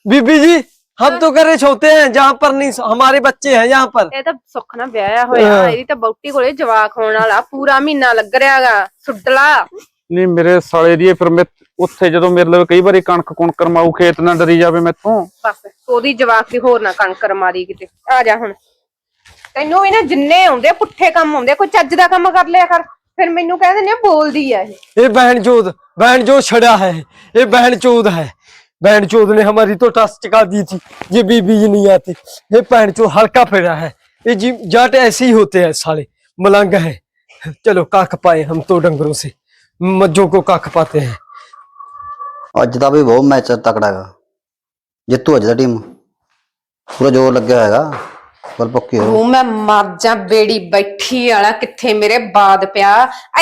[SPEAKER 4] बीबी जी हम तो करे छोते हैं जहाँ पर नहीं हमारे बच्चे हैं यहाँ पर
[SPEAKER 2] ਇਹ ਤਾਂ ਸੁੱਖ ਨਾਲ ਵਿਆਹਿਆ ਹੋਇਆ
[SPEAKER 4] ਹਾਂ।
[SPEAKER 2] ਇਹਦੀ ਤਾਂ ਬੌਟੀ ਕੋਲੇ ਜਵਾਕ ਹੋਣ ਵਾਲਾ ਪੂਰਾ ਮਹੀਨਾ ਲੱਗ ਰਿਹਾਗਾ ਸੁੱਡਲਾ
[SPEAKER 3] ਨਹੀਂ ਮੇਰੇ ਸਾਲੇ ਦੀ ਇਹ ਫਿਰ ਮੈਂ ਉੱਥੇ ਜਦੋਂ ਮੇਰੇ ਲਈ ਕਈ ਵਾਰੀ ਕਣਕ ਕੁਣਕਰ ਮਾਊ ਖੇਤ ਨਾ ਡਰੀ ਜਾਵੇ ਮੈਥੋਂ
[SPEAKER 2] ਬਸ ਉਹਦੀ ਜਵਾਕ ਦੀ ਹੋਰ ਨਾ ਕਣਕਰ ਮਾਰੀ ਕਿਤੇ ਆ ਜਾ ਹੁਣ ਤੈਨੂੰ ਵੀ ਨਾ ਜਿੰਨੇ ਆਉਂਦੇ ਆ, ਪੁੱਠੇ ਕੰਮ ਆਉਂਦੇ ਆ, ਕੋਈ ਚੱਜ ਦਾ ਕੰਮ ਕਰ ਲਿਆ ਕਰ ਫਿਰ ਮੈਨੂੰ ਕਹਿ ਦਿੰਦੇ ਆ, ਬੋਲਦੀ ਆ ਇਹ
[SPEAKER 4] ये बहन चोद बहन जो छड़ा है ये बहन चोद है बहन चोद ने हमारी तो टस चका दी थी ये बीबी जी नहीं आती ये बहन चोद हल्का फेरा है ये जी जाट ऐसे ही होते हैं साले मलंग है चलो काख पाए हम तो डंगरों से मज्जों को काख पाते हैं
[SPEAKER 1] ਅੱਜ ਦਾ ਵੀ ਬਹੁਤ ਮੈਚ ਤਕੜਾ ਹੈਗਾ ਜਿੱਤੂ ਅੱਜ ਦਾ ਟੀਮ ਪੂਰਾ ਜ਼ੋਰ ਲੱਗਿਆ ਹੋਇਆਗਾ ਪਰ ਪੱਕੀ ਹੋ।
[SPEAKER 2] ਉਹ ਮੈਂ ਮਰ ਜਾ ਬੇੜੀ ਬੈਠੀ ਵਾਲਾ ਕਿੱਥੇ ਮੇਰੇ ਬਾਦ ਪਿਆ।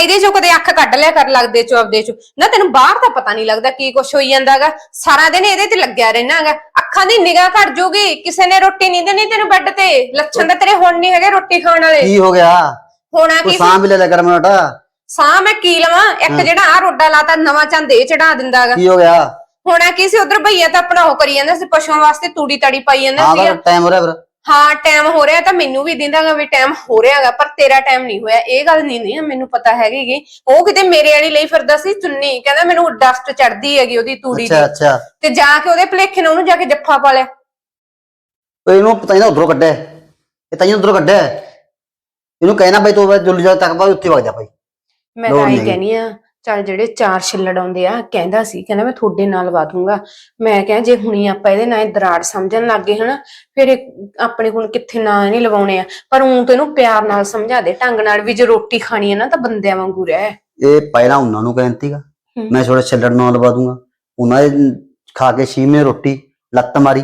[SPEAKER 2] ਇਹਦੇ ਚੋਂ ਕਦੇ ਅੱਖ ਕੱਢ ਲਿਆ ਕਰ ਲੱਗਦੇ ਚੋਂ ਆਪਦੇ ਚੋਂ। ਨਾ ਤੈਨੂੰ ਬਾਹਰ ਦਾ ਪਤਾ ਨਹੀਂ ਲੱਗਦਾ ਕੀ ਕੁਛ ਹੋਈ ਜਾਂਦਾਗਾ। ਸਾਰਾ ਦਿਨ ਇਹਦੇ ਤੇ ਲੱਗਿਆ ਰਹਿਣਾਗਾ। ਅੱਖਾਂ ਦੀ ਨਿਗਾਹ ਘਟ ਜੂਗੀ। ਕਿਸੇ ਨੇ ਰੋਟੀ ਨਹੀਂ ਦੇਣੀ ਤੈਨੂੰ ਬੈੱਡ ਤੇ। ਲੱਛਣ ਤਾਂ ਤੇਰੇ ਹੁਣ ਨਹੀਂ ਹੈਗੇ ਰੋਟੀ ਖਾਣ ਵਾਲੇ।
[SPEAKER 1] ਕੀ ਹੋ ਗਿਆ?
[SPEAKER 2] ਹੋਣਾ ਕੀ
[SPEAKER 1] ਸਾਹ ਵੀ ਲੈ ਲੈ ਕਰ ਮੇਰਾ
[SPEAKER 2] ਸਾਹ ਮੈਂ ਕੀ ਲਵਾਂ? ਇੱਕ ਜਿਹੜਾ ਆ ਰੋਡਾ ਲਾਤਾ ਨਵਾਂ ਚੰਦ ਇਹ ਚੜਾ ਦਿੰਦਾਗਾ।
[SPEAKER 1] ਕੀ ਹੋ ਗਿਆ?
[SPEAKER 2] ਹੋਣਾ ਕੀ ਸੀ? ਉਧਰ ਭਈਆ ਤਾਂ ਆਪਣਾ ਉਹ ਕਰੀ ਜਾਂਦਾ ਸੀ ਪਸ਼ੂਆਂ ਵਾਸਤੇ ਤੂੜੀ ਤੜੀ ਪਾਈ ਜਾਂਦਾ
[SPEAKER 1] ਹਾਂ
[SPEAKER 2] ਸੀ
[SPEAKER 1] ਤਾਂ ਟਾਈਮ ਹੋ ਰਿਹਾ ਫਿਰ।
[SPEAKER 2] ਹਾਂ ਟਾਈਮ ਹੋ ਰਿਹਾ ਤਾਂ ਮੈਨੂੰ ਵੀ ਦਿੰਦਾਗਾ ਵੀ ਟਾਈਮ ਹੋ ਰਿਹਾਗਾ ਪਰ ਤੇਰਾ ਟਾਈਮ ਨਹੀਂ ਹੋਇਆ। ਇਹ ਗੱਲ ਨਹੀਂ ਨਹੀਂ ਮੈਨੂੰ ਪਤਾ ਹੈਗੀ ਗੀ। ਉਹ ਕਿਤੇ ਮੇਰੇ ਵਾਲੀ ਲਈ ਫਿਰਦਾ ਸੀ ਚੁੰਨੀ ਕਹਿੰਦਾ ਮੈਨੂੰ ਡਸਟ ਚੜਦੀ ਹੈਗੀ ਉਹਦੀ ਤੂੜੀ
[SPEAKER 1] ਅੱਛਾ
[SPEAKER 2] ਦੀ
[SPEAKER 1] ਅੱਛਾ।
[SPEAKER 2] ਤੇ ਜਾ ਕੇ ਉਹਦੇ ਭਲੇਖੇ ਨਾਲ ਉਹਨੂੰ ਜਾ ਕੇ ਜੱਫਾ ਪਾ ਲਿਆ।
[SPEAKER 1] ਓਏ ਇਹਨੂੰ ਪਤਾ ਨਹੀਂ ਉਧਰੋਂ ਕੱਢਿਆ। ਇਹ ਤਾਂ ਉਧਰੋਂ ਕੱਢਿਆ। ਇਹਨੂੰ ਕਹਿਣਾ ਬਈ ਤੂੰ ਜੁੱਲੀ ਜਾ ਤੱਕ ਬਾਈ ਉੱਥੇ ਵਗ ਜਾ ਭਾਈ
[SPEAKER 2] ਮੈਂ
[SPEAKER 1] ਲੋੜ
[SPEAKER 2] ਤਾਂ ਇਹ
[SPEAKER 1] ਨਹੀਂ।
[SPEAKER 2] ਕਹਿੰਨੀ ਆ ਚੱਲ ਜਿਹੜੇ ਚਾਰ ਛਿੱਲੜ ਆਉਂਦੇ ਆ ਕਹਿੰਦਾ ਸੀ ਕਹਿੰਦਾ ਮੈਂ ਤੁਹਾਡੇ ਨਾਲ ਵਾ ਦੂੰਗਾ। ਮੈਂ ਕਿਹਾ ਜੇ ਹੁਣੀ ਆਪਾਂ ਇਹਦੇ ਨਾਲ ਦਰਾੜ ਸਮਝਣ ਲੱਗੇ ਹਨਾ ਫਿਰ ਆਪਣੇ ਕੋਲ ਕਿੱਥੇ ਨਾ ਨਹੀਂ ਲਵਾਉਣੇ ਆ। ਪਰ ਉਂ ਤੇ ਇਹਨੂੰ ਪਿਆਰ ਨਾਲ ਸਮਝਾ ਦੇ ਢੰਗ ਨਾਲ ਵੀ ਜੇ ਰੋਟੀ ਖਾਣੀ ਹੈ ਨਾ ਤਾਂ ਬੰਦਿਆਂ ਵਾਂਗੂ ਰਹਿ।
[SPEAKER 1] ਇਹ ਪਹਿਲਾਂ ਉਹਨਾਂ ਨੂੰ ਕਹਿੰਤੀਗਾ
[SPEAKER 2] ਹੂੰ।
[SPEAKER 1] ਮੈਂ ਛੋੜੇ ਛੱਲੜ ਨਾਲ ਲਵਾ ਦੂੰਗਾ। ਉਹਨਾਂ ਦੇ ਖਾ ਕੇ ਛੀਵੇਂ ਰੋਟੀ ਲੱਤ ਮਾਰੀ।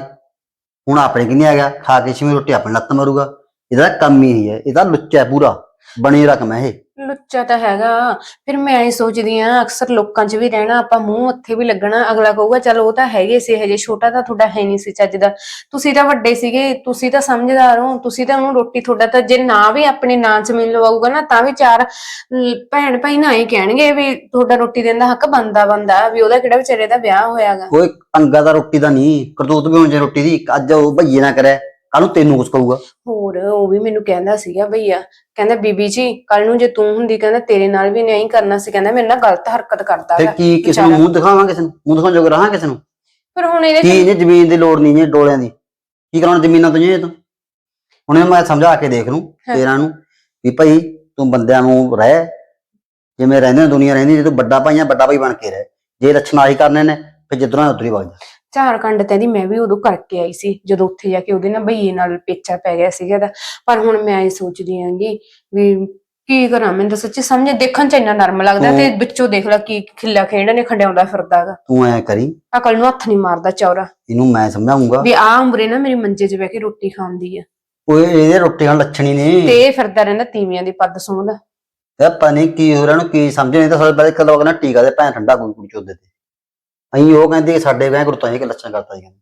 [SPEAKER 1] ਹੁਣ ਆਪਣੇ ਕਿ ਨਹੀਂ ਹੈਗਾ ਖਾ ਕੇ ਛੀਵੇਂ ਰੋਟੀ ਆਪਣੇ ਲੱਤ ਮਾਰੂਗਾ। ਇਹਦਾ ਕੰਮ ਹੀ ਹੈ ਇਹਦਾ ਲੁੱਚਾ ਪੂਰਾ ਬਣੀ ਰਕਮ ਹੈ ਇਹ।
[SPEAKER 2] ਲੁੱਚਾ ਤਾਂ ਹੈਗਾ। ਫਿਰ ਮੈਂ ਇਹ ਸੋਚਦੀ ਆ, ਅਕਸਰ ਲੋਕਾਂ 'ਚ ਵੀ ਰਹਿਣਾ, ਆਪਾਂ ਮੂੰਹ ਉੱਥੇ ਵੀ ਲੱਗਣਾ। ਅਗਲਾ ਕਹੂਗਾ, ਚਲ ਉਹ ਤਾਂ ਹੈਗੇ ਸੀ ਹਜੇ, ਛੋਟਾ ਤਾਂ ਤੁਹਾਡਾ ਹੈ ਨਹੀਂ ਸੀ ਚੱਜ ਦਾ। ਤੁਸੀਂ ਤਾਂ ਵੱਡੇ ਸੀਗੇ, ਤੁਸੀਂ ਤਾਂ ਸਮਝਦਾਰ ਹੋ, ਤੁਸੀਂ ਤਾਂ ਉਹਨੂੰ ਰੋਟੀ ਤੁਹਾਡਾ ਤਾਂ ਜੇ ਨਾ ਵੀ ਆਪਣੇ ਨਾਂ ਚ ਮਿਲ ਲਵਾਊਗਾ ਨਾ, ਤਾਂ ਵੀ ਚਾਰ ਭੈਣ ਭਾਈ ਨਾ ਹੀ ਕਹਿਣਗੇ ਵੀ ਤੁਹਾਡਾ ਰੋਟੀ ਦੇਣ ਦਾ ਹੱਕ ਬੰਦਾ ਬੰਦਾ ਵੀ ਉਹਦਾ ਕਿਹੜਾ ਵਿਚਾਰੇ ਦਾ ਵਿਆਹ ਹੋਇਆਗਾ।
[SPEAKER 1] ਕੋਈ ਅੰਗਾ ਦਾ ਰੋਟੀ ਦਾ ਨਹੀਂ, ਕਰਤੂਤ ਵੀ ਹੋਣੀ ਰੋਟੀ ਦੀ। ਅੱਜ ਉਹ ਭਈਏ ਨਾ ਕਰੇ ਕੱਲ ਨੂੰ ਤੈਨੂੰ ਕੁਛ ਕਹੂਗਾ।
[SPEAKER 2] ਹੋਰ ਉਹ ਵੀ ਮੈਨੂੰ ਕਹਿੰਦਾ ਸੀਗਾ ਭਈਆ ਕਹਿੰਦਾ ਬੀਬੀ ਜੀ ਕੱਲ ਨੂੰ ਜੇ ਤੂੰ ਹੁੰਦੀ ਕਹਿੰਦਾ ਤੇਰੇ ਨਾਲ ਵੀ ਨਹੀਂ ਕਰਨਾ ਸੀ ਕਹਿੰਦਾ ਮੇਰੇ ਨਾਲ ਗਲਤ ਹਰਕਤ ਕਰਦਾ ਗਾ
[SPEAKER 1] ਕੀ ਕਿਸੇ ਨੂੰ ਮੂੰਹ ਦਿਖਾਵਾਂ ਕਿਸੇ ਨੂੰ? ਮੂੰਹ ਦਿਖਾਉਣ ਜੋਗ ਰਹਾਂ ਕਿਸੇ ਨੂੰ?
[SPEAKER 2] ਫਿਰ ਹੁਣ ਇਹਦੇ
[SPEAKER 1] ਕੀ
[SPEAKER 2] 'ਚ
[SPEAKER 1] ਇਹਨੇ ਜ਼ਮੀਨ ਦੀ ਲੋੜ ਨਹੀਂ ਹੈ ਡੋਲਿਆਂ ਦੀ? ਕੀ ਕਰਾਉਣਾ ਜ਼ਮੀਨਾਂ ਤੋਂ ਇਹ ਤੂੰ? ਹੁਣ ਇਹਨੂੰ ਮੈਂ ਸਮਝਾ ਕੇ ਦੇਖ ਲੂੰ
[SPEAKER 2] ਹਾਂ।
[SPEAKER 1] ਤੇਰਾਂ ਨੂੰ ਵੀ ਭਾਈ ਤੂੰ ਬੰਦਿਆਂ ਨੂੰ ਰਹਿ। ਜਿਵੇਂ ਰਹਿੰਦੇ ਨੇ ਦੁਨੀਆ ਰਹਿੰਦੀ ਜੇ ਤੂੰ ਵੱਡਾ ਭਾਈ ਆ ਵੱਡਾ ਭਾਈ ਬਣ ਕੇ ਰਹਿ। ਜੇ ਲੱਛਣ ਆਹੀ ਕਰਨੇ ਨੇ ਫਿਰ ਜਿੱਧਰੋਂ ਉਧਰ ਹੀ ਵਗ ਜਾ।
[SPEAKER 2] ਝਾਰਖੰਡ ਤੇ ਦੀ ਮੈਂ ਵੀ ਉਦੋਂ ਕਰਕੇ ਆਈ ਸੀ ਜਦੋਂ ਉੱਥੇ ਜਾ ਕੇ ਉਹਦੇ ਨਾਲ ਭਈਏ ਨਾਲ ਪੇਚਾ ਪੈ ਗਿਆ ਸੀਗਾ ਦਾ ਪਰ ਹੁਣ ਮੈਂ ਇਹ ਸੋਚਦੀ ਆਂਗੀ ਵੀ ਕੀ ਕਰਾਂ ਮੈਨੂੰ ਤਾਂ ਸੱਚੀ ਸਮਝ ਦੇਖਣ ਚ ਇੰਨਾ ਨਰਮ ਲੱਗਦਾ ਤੇ। ਵਿੱਚੋਂ ਦੇਖ ਲੈ ਕੀ ਖਿੱਲਾ ਖੇਡ ਨੇ ਖੰਡਿਆਉਂਦਾ ਫਿਰਦਾਗਾ
[SPEAKER 1] ਤੂੰ ਐ ਕਰੀ।
[SPEAKER 2] ਅਕਲ ਨੂੰ ਹੱਥ ਨਹੀਂ ਮਾਰਦਾ ਚੌਰਾ।
[SPEAKER 1] ਇਹਨੂੰ ਮੈਂ ਸਮਝਾਉਂਗਾ
[SPEAKER 2] ਵੀ ਆ ਉਮਰੇ ਨਾ ਮੇਰੀ ਮੰਜੇ 'ਚ ਬਹਿ ਕੇ ਰੋਟੀ ਖਾਂਦੀ ਆ।
[SPEAKER 1] ਓਏ ਇਹਦੇ ਰੋਟੀਆਂ ਲੱਛਣੀ ਨੇ।
[SPEAKER 2] ਤੇ ਇਹ ਫਿਰਦਾ ਰਹਿੰਦਾ ਤੀਵੀਆਂ ਦੀ ਪੱਦ ਸੁਣਦਾ
[SPEAKER 1] ਇਹ ਪਤਾ ਨਹੀਂ ਕੀ ਹੋ ਰਿਹਾ ਨੂੰ ਕੀ ਸਮਝ ਨਹੀਂ ਤਾਂ ਸਾਡੇ ਬਾਰੇ ਕਦੋਂ ਕਹਿੰਦਾ ਟੀਕਾ ਦੇ ਭੈਣ ਠੰਡਾ ਕੋਈ ਕੁੜੀ ਚੋਦੇ ਤੇ। ਅਹੀਂ ਉਹ ਕਹਿੰਦੇ ਕਿ ਸਾਡੇ ਵਿਆਹ ਗੁਰਤਾਂ ਇਹ ਕਿ ਲੱਛਣ ਕਰਤਾ ਜੀ ਕਹਿੰਦੇ।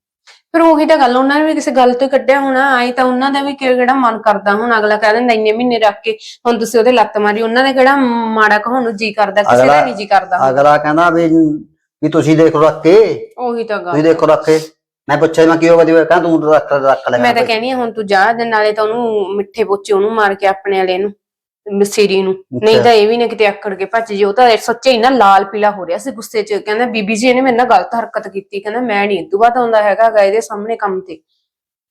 [SPEAKER 2] ਫਿਰ ਉਹੀ ਤਾਂ ਗੱਲ ਉਹਨਾਂ ਨੇ ਵੀ ਕਿਸੇ ਗੱਲ ਤੋਂ ਹੀ ਕੱਢਿਆ ਹੋਣਾ ਆਈ ਤਾਂ ਉਹਨਾਂ ਦਾ ਵੀ ਕਿ- ਕਿਹੜਾ ਮਨ ਕਰਦਾ ਹੁਣ ਅਗਲਾ ਕਹਿ ਦਿੰਦਾ ਇੰਨੇ ਮਹੀਨੇ ਰੱਖ ਕੇ ਹੁਣ ਤੁਸੀਂ ਉਹਦੇ ਲੱਤ ਮਾਰੀ ਉਹਨਾਂ ਨੇ ਕਿਹੜਾ ਮਾੜਾ ਕਹਾਉਣ ਨੂੰ ਜੀ ਕਰਦਾ ਕਿਸੇ ਦਾ
[SPEAKER 1] ਅਗਲਾ-
[SPEAKER 2] ਨਹੀਂ ਜੀ ਕਰਦਾ
[SPEAKER 1] ਅਗਲਾ ਕਹਿੰਦਾ ਵੀ ਵੀ ਤੁਸੀਂ ਦੇਖ ਰੱਖ ਕੇ।
[SPEAKER 2] ਉਹੀ ਤਾਂ ਗੱਲ।
[SPEAKER 1] ਤੁਸੀਂ ਦੇਖੋ ਰੱਖ ਕੇ। ਮੈਂ ਪੁੱਛਿਆ ਮੈਂ ਕੀ ਹੋਗਾ ਦੀ ਕਹਿੰਦਾ ਤੂੰ ਰੱਖ ਰੱਖ ਲੈ
[SPEAKER 2] ਮੈਂ ਤਾਂ ਕਹਿਣੀ ਆ ਹੁਣ ਤੂੰ ਜਾ ਦੇ ਨਾਲੇ ਤਾਂ ਉਹਨੂੰ ਮਿੱਠੇ ਪੋਚੇ ਉਹਨੂੰ ਮਾਰ ਕੇ ਆਪਣੇ ਵਾਲੇ ਨੂੰ। ਨਸੀਰੀ ਨੂੰ। ਨਹੀਂ ਤਾਂ ਇਹ ਵੀ ਨਾ ਕਿਤੇ ਆਕੜ ਕੇ ਭੱਜ ਜੇ ਉਹ ਤਾਂ ਸੱਚੇ ਹੀ ਨਾ ਲਾਲ ਪੀਲਾ ਹੋ ਰਿਹਾ ਸੀ ਗੁੱਸੇ 'ਚ। ਕਹਿੰਦਾ ਬੀਬੀ ਜੀ ਇਹਨੇ ਮੇਰੇ ਗਲਤ ਹਰਕਤ ਕੀਤੀ। ਕਹਿੰਦਾ ਮੈਂ ਨਹੀਂ ਇਦੋਂ ਬਾਅਦ ਆਉਂਦਾ ਹੈਗਾ ਗਾ ਇਹਦੇ ਸਾਹਮਣੇ ਕੰਮ ਤੇ।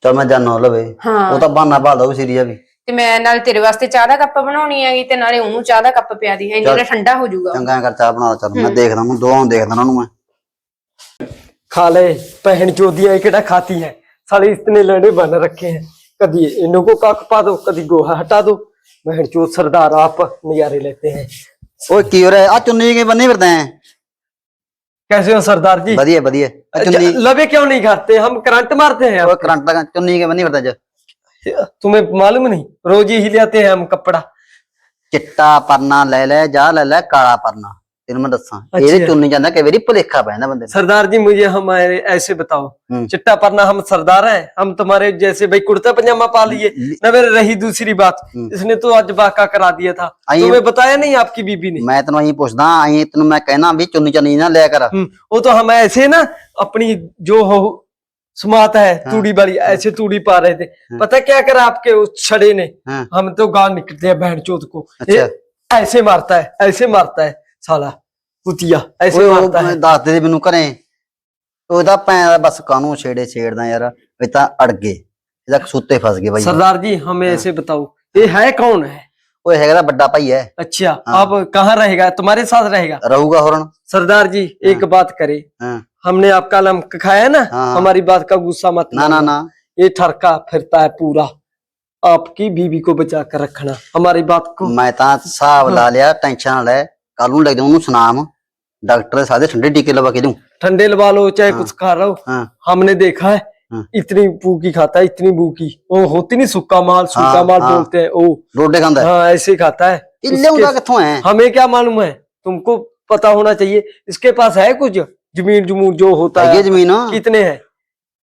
[SPEAKER 1] ਚਲ ਮੈਂ ਜਾਣਾ ਲਵੇ। ਉਹ ਤਾਂ ਬਹਾਨਾ ਭਾਲ ਦੋ ਸੀਰੀਆ ਵੀ।
[SPEAKER 2] ਤੇ ਮੈਂ ਨਾਲ ਤੇਰੇ ਵਾਸਤੇ ਚਾਹ ਦਾ ਕੱਪ ਬਣਾਉਣੀ ਹੈਗੀ ਤੇ ਨਾਲੇ ਉਹਨੂੰ ਚਾਹ ਦਾ ਕੱਪ ਪਿਆ ਦੀ।
[SPEAKER 1] ਹੈ
[SPEAKER 2] ਜਿਹੜਾ ਠੰਡਾ ਹੋ ਜਾਊਗਾ।
[SPEAKER 1] ਚੰਗਾ ਕਰ ਚਾਹ ਬਣਾ ਚੱਲ। ਮੈਂ ਦੇਖਦਾ ਮੈਂ ਦੁਆਉਂ ਦੇਖਦਾ ਉਹਨਾਂ ਨੂੰ ਮੈਂ।
[SPEAKER 4] ਖਾ ਲੈ ਪਹਿਣ ਚੋਦੀਆਂ ਇਹ ਕਿਹੜਾ ਖਾਤੀ ਹੈ? ਸਾਲੇ ਇਤਨੇ ਲੈਣੇ ਬਨ ਰੱਖੇ ਹੈ। ਕਦੀ ਇਹਨੂੰ ਕੋ ਕੱਖ ਪਾ ਦੋ ਕਦੀ ਗੋਹਾ ਹਟਾ ਦੋ। बहन चो सरदार आप नजारे लेते हैं
[SPEAKER 1] ਓਏ ਕੀ ਹੋ ਰਿਹਾ ਆ ਚੁੰਨੀ ਕੇ ਬੰਨੀ ਫਿਰਦਾ ਹੈ
[SPEAKER 4] कैसे हो सरदार जी
[SPEAKER 1] ਵਧੀਆ ਵਧੀਆ ਆ
[SPEAKER 4] अच्छा,
[SPEAKER 1] ਚੁੰਨੀ
[SPEAKER 4] लबे क्यों नहीं खाते हम करंट मारते हैं
[SPEAKER 1] ਓਏ ਕਰੰਟ ਦਾ ਚੁੰਨੀ ਕੇ ਬੰਨੀ ਫਿਰਦਾ ਅੱਜ
[SPEAKER 4] तुम्हें मालूम नहीं रोज ही लेते हैं हम कपड़ा
[SPEAKER 1] ਚਿੱਟਾ ਪਰਨਾ ਲੈ ਲੈ ਜਾ ਲੈ ਲੈ ਕਾਲਾ ਪਰਨਾ ਤੈਨੂੰ ਮੈਂ ਦੱਸਾਂ ਇਹਦੇ
[SPEAKER 4] ਅੱਛਾ।
[SPEAKER 1] ਚੁੰਨੀ ਜਾਂਦਾ ਕਈ ਵਾਰੀ ਭੁਲੇਖਾ ਪੈਂਦਾ ਬੰਦੇ ਨੂੰ
[SPEAKER 4] सरदार जी मुझे हमारे ऐसे बताओ
[SPEAKER 1] हम्म।
[SPEAKER 4] चिट्टा पन्ना हम सरदार हैं हम तुम्हारे जैसे भाई कुर्ता पजामा पा लिए न मेरे रही दूसरी बात
[SPEAKER 1] हम्म।
[SPEAKER 4] इसने तो आज बाका करा दिया था
[SPEAKER 1] आइए-
[SPEAKER 4] तुम्हें बताया नहीं आपकी बीबी ने
[SPEAKER 1] ਮੈਂ ਤੈਨੂੰ ਅਹੀਂ ਪੁੱਛਦਾ ਅਹੀਂ ਤੈਨੂੰ ਮੈਂ ਕਹਿਣਾ ਵੀ ਚੁੰਨੀ ਚੰਨੀ ਨਾ ਲਿਆ ਕਰ
[SPEAKER 4] हम्म, वो तो हम ऐसे ना अपनी जो हो सुमात है
[SPEAKER 1] हाँ।
[SPEAKER 4] तूड़ी वाली ऐसे तूड़ी पा रहे थे
[SPEAKER 1] हाँ।
[SPEAKER 4] पता क्या करा आपके उस छड़े ने
[SPEAKER 1] हाँ।
[SPEAKER 4] हम तो गांव निकलते हैं बहन चोत को
[SPEAKER 1] अच्छा।
[SPEAKER 4] ये ऐसे मारता है ऐसे मारता है साला कुतिया ऐसे
[SPEAKER 1] ਓਏ
[SPEAKER 4] मारता
[SPEAKER 1] ਉਹ
[SPEAKER 4] है
[SPEAKER 1] ਦੱਸ ਦੇ ਮੈਨੂੰ ਘਰੇ ਉਹਦਾ ਭੈਣ ਦਾ ਬਸ ਕਾਨੂੰ ਛੇੜੇ ਛੇੜਦਾ ਯਾਰ ਇਹ ਤਾਂ ਅੜ ਗਏ ਇਹਦਾ ਸੁੱਤੇ ਫਸ ਗਏ ਬਾਈ
[SPEAKER 4] सरदार जी हमें
[SPEAKER 1] हाँ।
[SPEAKER 4] ऐसे बताओ ये है कौन है
[SPEAKER 1] ਓਏ ਹੈਗਾ ਤਾਂ ਵੱਡਾ ਭਾਈ ਹੈ
[SPEAKER 4] अच्छा
[SPEAKER 1] हाँ।
[SPEAKER 4] अब कहाँ रहेगा तुम्हारे साथ रहेगा
[SPEAKER 1] ਰਹੂਗਾ ਹੋਰਨ
[SPEAKER 4] सरदार जी एक बात करे
[SPEAKER 1] हाँ।
[SPEAKER 4] हमने आपका लम्क खाया ना
[SPEAKER 1] हाँ।
[SPEAKER 4] हमारी बात का गुस्सा मत
[SPEAKER 1] ਨਾ ਨਾ
[SPEAKER 4] मानना।
[SPEAKER 1] ਨਾ
[SPEAKER 4] ये ठरका फिरता है पूरा आपकी बीवी को बचा कर रखना हमारी बात को
[SPEAKER 1] ਮੈਂ ਤਾਂ ਹਿਸਾਬ ਲਾ ਲਿਆ ਟੈਨਸ਼ਨ ਨਾ ਲੈ ਕੱਲ ਨੂੰ ਲੈ ਜਾਉਂ ਉਹਨੂੰ ਸੁਨਾਮ ਡਾਕਟਰ ਦੇ ਸਾਰੇ ਠੰਡੇ ਟੀਕੇ ਲਵਾ ਕੇ ਦੂੰ
[SPEAKER 4] ठंडे लवा लो चाहे
[SPEAKER 1] हाँ।
[SPEAKER 4] कुछ खा रहा हो
[SPEAKER 1] हाँ
[SPEAKER 4] हमने देखा है
[SPEAKER 1] हाँ।
[SPEAKER 4] इतनी बूकी खाता है इतनी बूकी वो होती नहीं सुक्का माल सूखा
[SPEAKER 1] हाँ,
[SPEAKER 4] माल
[SPEAKER 1] हाँ।
[SPEAKER 4] बोलते हैं ओ
[SPEAKER 1] ਰੋਡੇ ਖਾਂਦਾ ਹੈ।
[SPEAKER 4] हाँ ऐसे खाता है
[SPEAKER 1] ਇਹ
[SPEAKER 4] उसके-
[SPEAKER 1] ਲਿਆਉਂਦਾ ਕਿੱਥੋਂ ਐ
[SPEAKER 4] हमें क्या मालूम है तुमको पता होना चाहिए इसके पास है कुछ जमीन जमून जो होता
[SPEAKER 1] ਹੈਗੀ
[SPEAKER 4] है
[SPEAKER 1] ਹੈ ਜ਼ਮੀਨ
[SPEAKER 4] कितने हैं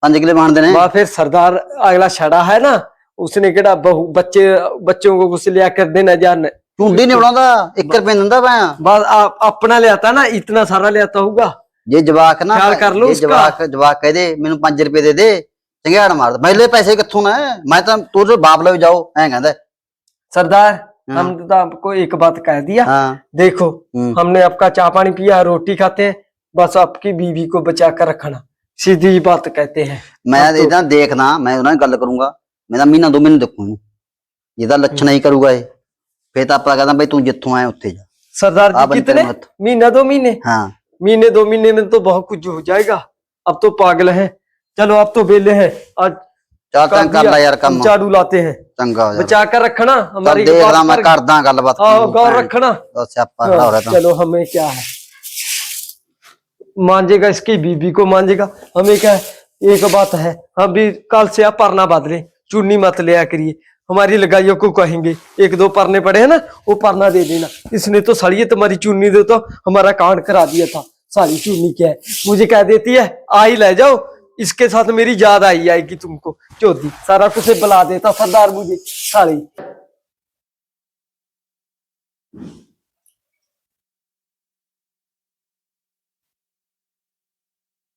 [SPEAKER 1] 5 ਕਿਲੇ ਬਣਦੇ ਨੇ
[SPEAKER 4] वहाँ फिर सरदार अगला छड़ा है ना उसने केड़ा बहु बच्चे बच्चों को कुछ लिया कर देना जान
[SPEAKER 1] ਝੁੰਡੀ ਨਹੀਂ ਬਣਾਉਂਦਾ 1 ਰੁਪਏ ਦਿੰਦਾ ਪਿਆ
[SPEAKER 4] बस आप अपना ले आता ना इतना सारा ले आता होगा
[SPEAKER 1] ਜੇ ਜਵਾਕ ਨਾ
[SPEAKER 4] ਖਿਆਲ ਕਰ ਲਓ
[SPEAKER 1] ਜੇ
[SPEAKER 4] ਉਸਕਾ।
[SPEAKER 1] ਜਵਾਕ ਜਵਾਕ ਕਹਦੇ ਮੈਨੂੰ 5 ਰੁਪਏ ਦੇ ਦੇ ਚੰਗਿਆੜ ਮਾਰ ਪਹਿਲੇ ਪੈਸੇ ਕਿੱਥੋਂ ਨਾ ਮੈਂ ਤਾਂ ਤੂੰ ਜੋ ਬਾਪ ਲਵੇ ਜਾਓ ਐਂ ਕਹਿੰਦਾ
[SPEAKER 4] सरदार
[SPEAKER 1] हाँ।
[SPEAKER 4] हम तो आपको एक बात कह दिया
[SPEAKER 1] ਹਾਂ
[SPEAKER 4] देखो
[SPEAKER 1] हम्म।
[SPEAKER 4] हमने आपका चाय पानी पिया रोटी खाते हैं बस आपकी बीवी को बचा कर रखना सीधी बात कहते हैं
[SPEAKER 1] ਮੈਂ
[SPEAKER 4] अब तो-
[SPEAKER 1] ਇਹਦਾ ਦੇਖਦਾ ਮੈਂ ਉਹਨਾਂ ਨਾਲ ਗੱਲ ਕਰੂੰਗਾ ਮੈਂ ਤਾਂ ਮਹੀਨਾ ਦੋ ਮਹੀਨੇ ਦੇਖੂ ਇਹਨੂੰ ਜਿਹਦਾ ਲੱਛਣ ਹੀ ਕਰੂਗਾ ਇਹ ਫੇਰ ਤਾਂ ਆਪਾਂ ਕਹਿੰਦਾ ਬਈ ਤੂੰ ਜਿੱਥੋਂ ਆਇਆ ਉੱਥੇ ਜਾ
[SPEAKER 4] सरदार
[SPEAKER 1] आ
[SPEAKER 4] जी
[SPEAKER 1] बनते
[SPEAKER 4] कितने
[SPEAKER 1] मत।
[SPEAKER 4] महीना दो महीने
[SPEAKER 1] ਹਾਂ
[SPEAKER 4] महीने दो महीने में तो बहुत कुछ हो जाएगा अब तो पागल है चलो अब तो बेले हैं आज
[SPEAKER 1] ਚੱਲ ਤਾਂ
[SPEAKER 4] कर
[SPEAKER 1] ਕਰ ਲੈ
[SPEAKER 4] दिया,
[SPEAKER 1] ਯਾਰ
[SPEAKER 4] हम
[SPEAKER 1] ਕੰਮ
[SPEAKER 4] झाड़ू लाते हैं
[SPEAKER 1] ਚੰਗਾ ਹੋ ਜਾ
[SPEAKER 4] बचा कर रखना
[SPEAKER 1] ਚੱਲ
[SPEAKER 4] हमारी
[SPEAKER 1] ਦੇਖਦਾ
[SPEAKER 4] बात
[SPEAKER 1] ਮੈਂ
[SPEAKER 4] पर-
[SPEAKER 1] ਕਰਦਾ ਗੱਲਬਾਤ
[SPEAKER 4] हाँ गौर रखना
[SPEAKER 1] ਉਹ ਸਿਆਪਾ ਖੜਾ ਹੋ ਰਿਹਾ ਤਾਂ
[SPEAKER 4] चलो हमें क्या है मांझेगा इसकी बीबी को मांझेगा हमें क्या है एक बात है हम भी कल से आप परना बदले चुन्नी मत लिया करिए हमारी लगाइयों को कहेंगे एक दो परने पड़े हैं ना वो परना दे देना इसने तो सड़िए तुम्हारी चुन्नी दे तो हमारा कांड करा दिया था सारी चुन्नी क्या है मुझे कह देती है आई ले जाओ इसके साथ मेरी याद आई आएगी तुमको चौधरी सारा कुछ बुला देता सरदार मुझे सारी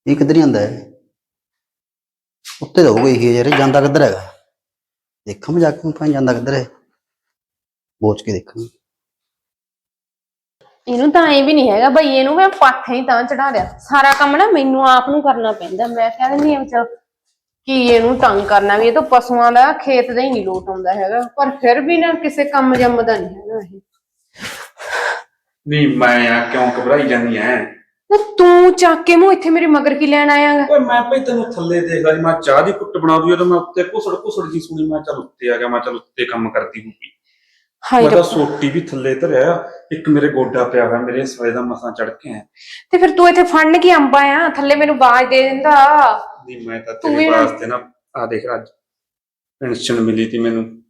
[SPEAKER 1] ਇਹ ਕਿੱਧਰ ਹੀ ਆਂਦਾ ਹੈ ਉੱਤੇ ਤਾਂ ਹੋਊਗਾ ਇਹ ਯਾਰ ਇਹ ਜਾਂਦਾ ਕਿੱਧਰ ਹੈਗਾ ਦੇਖਾਂ ਮੈਂ ਜਾ ਕੇ ਭਾਈ ਜਾਂਦਾ ਕਿੱਧਰ ਹੈ। ਬੋਚ ਕੇ ਦੇਖਾਂ।
[SPEAKER 2] ਇਹਨੂੰ ਤਾਂ ਐ ਵੀ ਨਹੀਂ ਹੈਗਾ ਬਈ ਇਹਨੂੰ ਮੈਂ ਪਾਥੇ ਹੀ ਤਾਂ ਚੜਾ ਦਿਆ ਸਾਰਾ ਕੰਮ ਨਾ ਮੈਨੂੰ ਆਪ ਨੂੰ ਕਰਨਾ ਪੈਂਦਾ। ਮੈਂ ਕਹਿ ਦਿੰਦੀ ਆ ਚਲ ਕੀ ਇਹਨੂੰ ਤੰਗ ਕਰਨਾ ਵੀ ਇਹ ਤਾਂ ਪਸ਼ੂਆਂ ਦਾ ਖੇਤ ਦਾ ਹੀ ਨਹੀਂ ਲੋਟ ਆਉਂਦਾ ਹੈਗਾ। ਪਰ ਫਿਰ ਵੀ ਨਾ ਕਿਸੇ ਕੰਮ ਜੰਮਦਾ ਨਹੀਂ ਹੈਗਾ ਇਹ।
[SPEAKER 3] ਨਹੀਂ ਮੈਂ ਆ ਕਿਉਂ ਘਬਰਾਈ ਜਾਂਦੀ ਐ?
[SPEAKER 2] ਨਾ ਤੂੰ ਚੱਕ ਕੇ ਮੂੰਹ ਇੱਥੇ ਮੇਰੇ ਮਗਰ ਕੀ ਲੈਣ ਆਇਆਗਾ
[SPEAKER 3] ਓਏ ਮੈਂ ਭਈ ਤੈਨੂੰ ਥੱਲੇ ਦੇਖਦਾ ਜੀ ਮੈਂ ਚਾਹ ਦੀ ਕੁੱਟ ਬਣਾ ਦੂ ਜਦੋਂ ਮੈਂ ਉੱਤੇ ਘੁਸੜ ਘੁਸੜ ਜੀ ਸੁਣੀ ਮੈਂ ਚੱਲ ਉੱਤੇ ਆ ਗਿਆ ਮੈਂ ਚੱਲ ਉੱਤੇ ਕੰਮ ਕਰਦੀ ਹੋਊਗੀ।
[SPEAKER 2] ਹਾਏ
[SPEAKER 3] ਮੈਂ ਤਾਂ
[SPEAKER 2] ਰੱਬਾ।
[SPEAKER 3] ਸੋਟੀ ਵੀ ਥੱਲੇ ਧਰਿਆ ਇੱਕ ਮੇਰੇ ਗੋਡਾ ਪਿਆ ਹੋਇਆ ਮੇਰੇ ਸਾਲੇ ਦਾ ਮਸਾਂ ਚੜ ਕੇ ਆਇਆ।
[SPEAKER 2] ਤੇ ਫਿਰ ਤੂੰ ਇੱਥੇ ਫੜਨ ਕੀ ਅੰਬਾ ਆ ਥੱਲੇ ਮੈਨੂੰ ਬਾਜ ਦੇ ਦਿੰਦਾ।
[SPEAKER 3] ਨਹੀਂ ਮੈਂ ਤਾਂ
[SPEAKER 2] ਤੂੰ
[SPEAKER 3] ਤੇਰੇ
[SPEAKER 2] ਵੀ ਨਾ-
[SPEAKER 3] ਵਾਸਤੇ ਨਾ ਆ ਦੇਖ ਅੱਜ ਪੈਨਸ਼ਨ ਮਿਲੀ ਤੀ ਮੈਨੂੰ।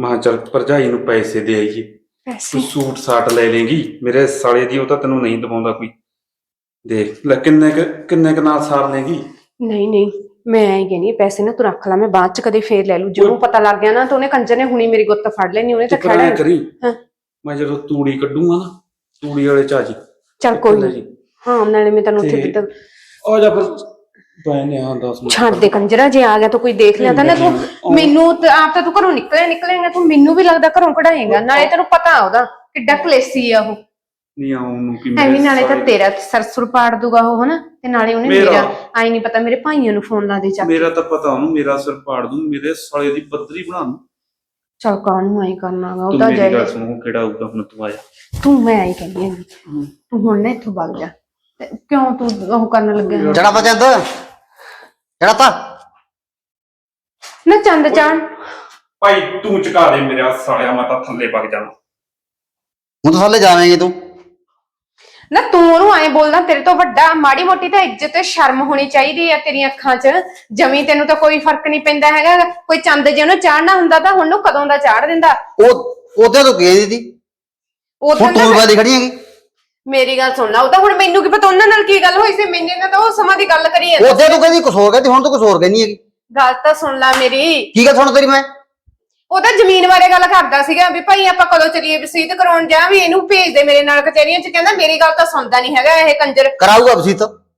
[SPEAKER 3] ਮਾਂ ਚੱਲ ਭਰਜਾਈ ਨੂੰ ਪੈਸੇ ਦੇ ਆਈਏ।
[SPEAKER 2] ਪੈਸੇ।
[SPEAKER 3] ਕੋਈ ਸੂਟ ਸਾਟ ਲੈ ਲੇਗੀ ਮੇਰੇ ਸਾਲੇ ਦੀ ਉਹ ਤਾਂ ਤੈਨੂੰ ਨਹੀਂ ਦਵਾਉਂਦਾ ਕੋਈ। ਦੇਖ ਲੈ ਕਿੰਨੇ ਕੁ- ਕਿੰਨੇ ਕ ਨਾਲ ਸਾਰ ਲੇਗੀ
[SPEAKER 2] ਨਹੀਂ ਨਹੀਂ ਮੈਂ ਐਂ ਕਹਿੰਦੀ ਹਾਂ, ਪੈਸੇ ਨਾ ਤੂੰ ਰੱਖ ਲੈ ਮੈਂ ਬਾਅਦ ਚ ਕਦੇ ਫੇਰ ਲੈ ਲੂ ਜਦੋਂ ਪਤਾ ਲੱਗ ਗਿਆ ਨਾ ਤਾਂ ਉਹਨੇ ਕੰਜਰ ਨੇ ਹੁਣੀ ਮੇਰੀ ਗੁੱਤ ਫੜ ਲੈਣੀ ਉਹਨੇ ਤਾਂ ਖੜਾ
[SPEAKER 3] ਕਰੀ।
[SPEAKER 2] ਹਾਂ।
[SPEAKER 3] ਮੈਂ ਜਦੋਂ ਤੂੜੀ ਕੱਢੂਗਾ ਨਾ ਤੂੜੀ ਵਾਲੇ ਚਾਜੀ
[SPEAKER 2] ਚੱਲ ਕੋਈ ਨੀ। ਹਾਂ ਨਾਲੇ ਮੈਂ ਤੈਨੂੰ ਉੱਥੇ
[SPEAKER 3] ਤੇ-
[SPEAKER 2] ਦਿੱਤਾ
[SPEAKER 3] ਆ ਜਾ ਫਿਰ। ਪੈਨੇ ਹਾਂ 10 ਮਿੰਟ
[SPEAKER 2] ਛੱਡ ਦੇ ਕੰਜਰਾ ਜੇ ਆ ਗਿਆ ਤਾਂ ਕੋਈ ਦੇਖ ਲਿਆ ਤਾਂ ਨਾ ਤੂੰ। ਮੈਨੂੰ ਤੇ ਆਪ ਤਾਂ ਤੂੰ ਘਰੋਂ ਨਿਕਲਿਆ ਨਿਕਲੇਗਾ ਤੂੰ ਮੈਨੂੰ ਵੀ ਲੱਗਦਾ ਘਰੋਂ ਕਢਾਏਗਾ ਨਾਲੇ ਤੈਨੂੰ ਪਤਾ ਉਹਦਾ ਕਿੱਡਾ ਕਲੇਸੀ ਆ ਉਹ।
[SPEAKER 3] ਨਹੀਂ ਆਉਣ ਨੂੰ ਕੀ
[SPEAKER 2] ਐਵੇਂ ਨਾਲੇ ਤਾਂ ਤੇਰਾ ਸਰਸੁਰ ਪਾੜ ਦੂਗਾ ਉਹ ਹਨਾ? ਤੇ ਨਾਲੇ ਉਹਨੇ
[SPEAKER 3] ਮੇਰਾ-
[SPEAKER 2] ਆਈ ਨਹੀਂ ਪਤਾ ਮੇਰੇ ਭਾਈਆਂ ਨੂੰ ਫੋਨ ਲਾ ਦੇ ਚੱਕ।
[SPEAKER 3] ਮੇਰਾ ਤਾਂ ਪਤਾ ਉਹਨੂੰ ਮੇਰਾ ਸਿਰ ਪਾੜ ਦੂੰ ਮੇਰੇ ਸਾਲੇ ਦੀ ਬੱਦਰੀ ਬਣਾ ਦੂੰ।
[SPEAKER 2] ਚਲ ਕਾਹਨ ਨੂੰ ਆਈ ਕਰਨਾਗਾ
[SPEAKER 3] ਤੂੰ
[SPEAKER 2] ਉਹਦਾ
[SPEAKER 3] ਮੇਰੀ ਗੱਲ
[SPEAKER 2] ਜਾਏ
[SPEAKER 3] ਸੁਣ ਉਹ ਕਿਹੜਾ ਆਊਗਾ ਹੁਣ ਤੂੰ ਆਇਆ।
[SPEAKER 2] ਤੂੰ ਮੈਂ ਆਈ ਕਹਿੰਦੀ ਹਾਂ। ਤੂੰ ਹੁਣ ਨਾ ਇੱਥੋਂ ਵਗ ਜਾ। ਤੇ ਕਿਉਂ ਤੂੰ ਉਹ ਕਰਨ ਲੱਗਿਆ?
[SPEAKER 1] ਜੜਾ ਤਾਂ ਜੜਾ ਤਾਂ?
[SPEAKER 2] ਨਾ ਚੰਦ ਚਾਣ
[SPEAKER 3] ਭਾਈ ਤੂੰ ਚੁਕਾ ਦੇ ਮੇਰੇ ਸਾਲਿਆ ਮੈਂ ਤਾਂ ਥੱਲੇ ਵਗ ਜਾਣਾ
[SPEAKER 1] ਹੁਣ ਤਾਂ ਥੱਲੇ ਜਾਵੇਂਗੇ ਤੂੰ।
[SPEAKER 2] ਨਾ ਤੂੰ ਉਹਨੂੰ ਐਂ ਬੋਲਦਾ ਤੇਰੇ ਤੋਂ ਵੱਡਾ ਮਾੜੀ ਮੋਟੀ ਤਾਂ ਇੱਜ਼ਤ ਤੇ ਸ਼ਰਮ ਹੋਣੀ ਚਾਹੀਦੀ ਹੈ ਤੇਰੀਆਂ ਅੱਖਾਂ 'ਚ। ਜਮੀ ਤੈਨੂੰ ਤਾਂ ਕੋਈ ਫ਼ਰਕ ਨਹੀਂ ਪੈਂਦਾ ਹੈਗਾ। ਕੋਈ ਚੰਦ ਜੇ ਉਹਨੂੰ ਚਾੜਨਾ ਹੁੰਦਾ ਤਾਂ ਹੁਣ ਨੂੰ ਕਦੋਂ ਦਾ ਚਾੜ ਦਿੰਦਾ?
[SPEAKER 1] ਉਹ ਉਹਦੇ ਤੋਂ ਗਈ ਦੀ ਹੁਣ ਤੂੰ ਵਾਲੀ ਖੜੀ ਹੈਗੀ।
[SPEAKER 2] ਮੇਰੀ ਗੱਲ ਸੁਣ ਲਾ ਉਹ ਤਾਂ ਹੁਣ ਮੈਨੂੰ ਕੀ ਪਤਾ ਉਹਨਾਂ ਨਾਲ ਕੀ ਗੱਲ ਹੋਈ ਸੀ ਮੈਨੇ ਨਾ ਤਾਂ ਉਹ ਸਮਾਂ ਦੀ ਗੱਲ ਕਰੀ ਹੈ
[SPEAKER 1] ਉਹਦੇ ਤੋਂ ਕਹਿੰਦੀ ਕੁਛ ਹੋਰ ਕਹਿੰਦੀ ਹੁਣ ਤੂੰ ਕੁਛ ਹੋਰ ਕਹਿੰਦੀ ਹੈਗੀ।
[SPEAKER 2] ਗੱਲ ਤਾਂ ਸੁਣ ਲੈ ਮੇਰੀ।
[SPEAKER 1] ਕੀ ਗੱਲ ਸੁਣ ਤੇਰੀ ਮੈਂ?
[SPEAKER 2] ਉਹ ਤਾਂ ਜ਼ਮੀਨ ਬਾਰੇ ਗੱਲ ਕਰਦਾ ਸੀਗਾ ਵੀ ਭਾਈ ਆਪਾਂ ਕਦੋਂ ਚੱਲੀਏ ਵਸੀਤ ਕਰਾਉਣ ਜਾਂ ਵੀ ਇਹਨੂੰ ਭੇਜ ਦੇ ਮੇਰੇ ਨਾਲ ਕਚਹਿਰੀਆਂ 'ਚ ਕਹਿੰਦਾ ਮੇਰੀ ਗੱਲ ਤਾਂ ਸੁਣਦਾ ਨਹੀਂ ਹੈਗਾ ਇਹ ਕੰਜਰ।
[SPEAKER 1] ਕਰਾਊਗਾ ਵਸੀਤ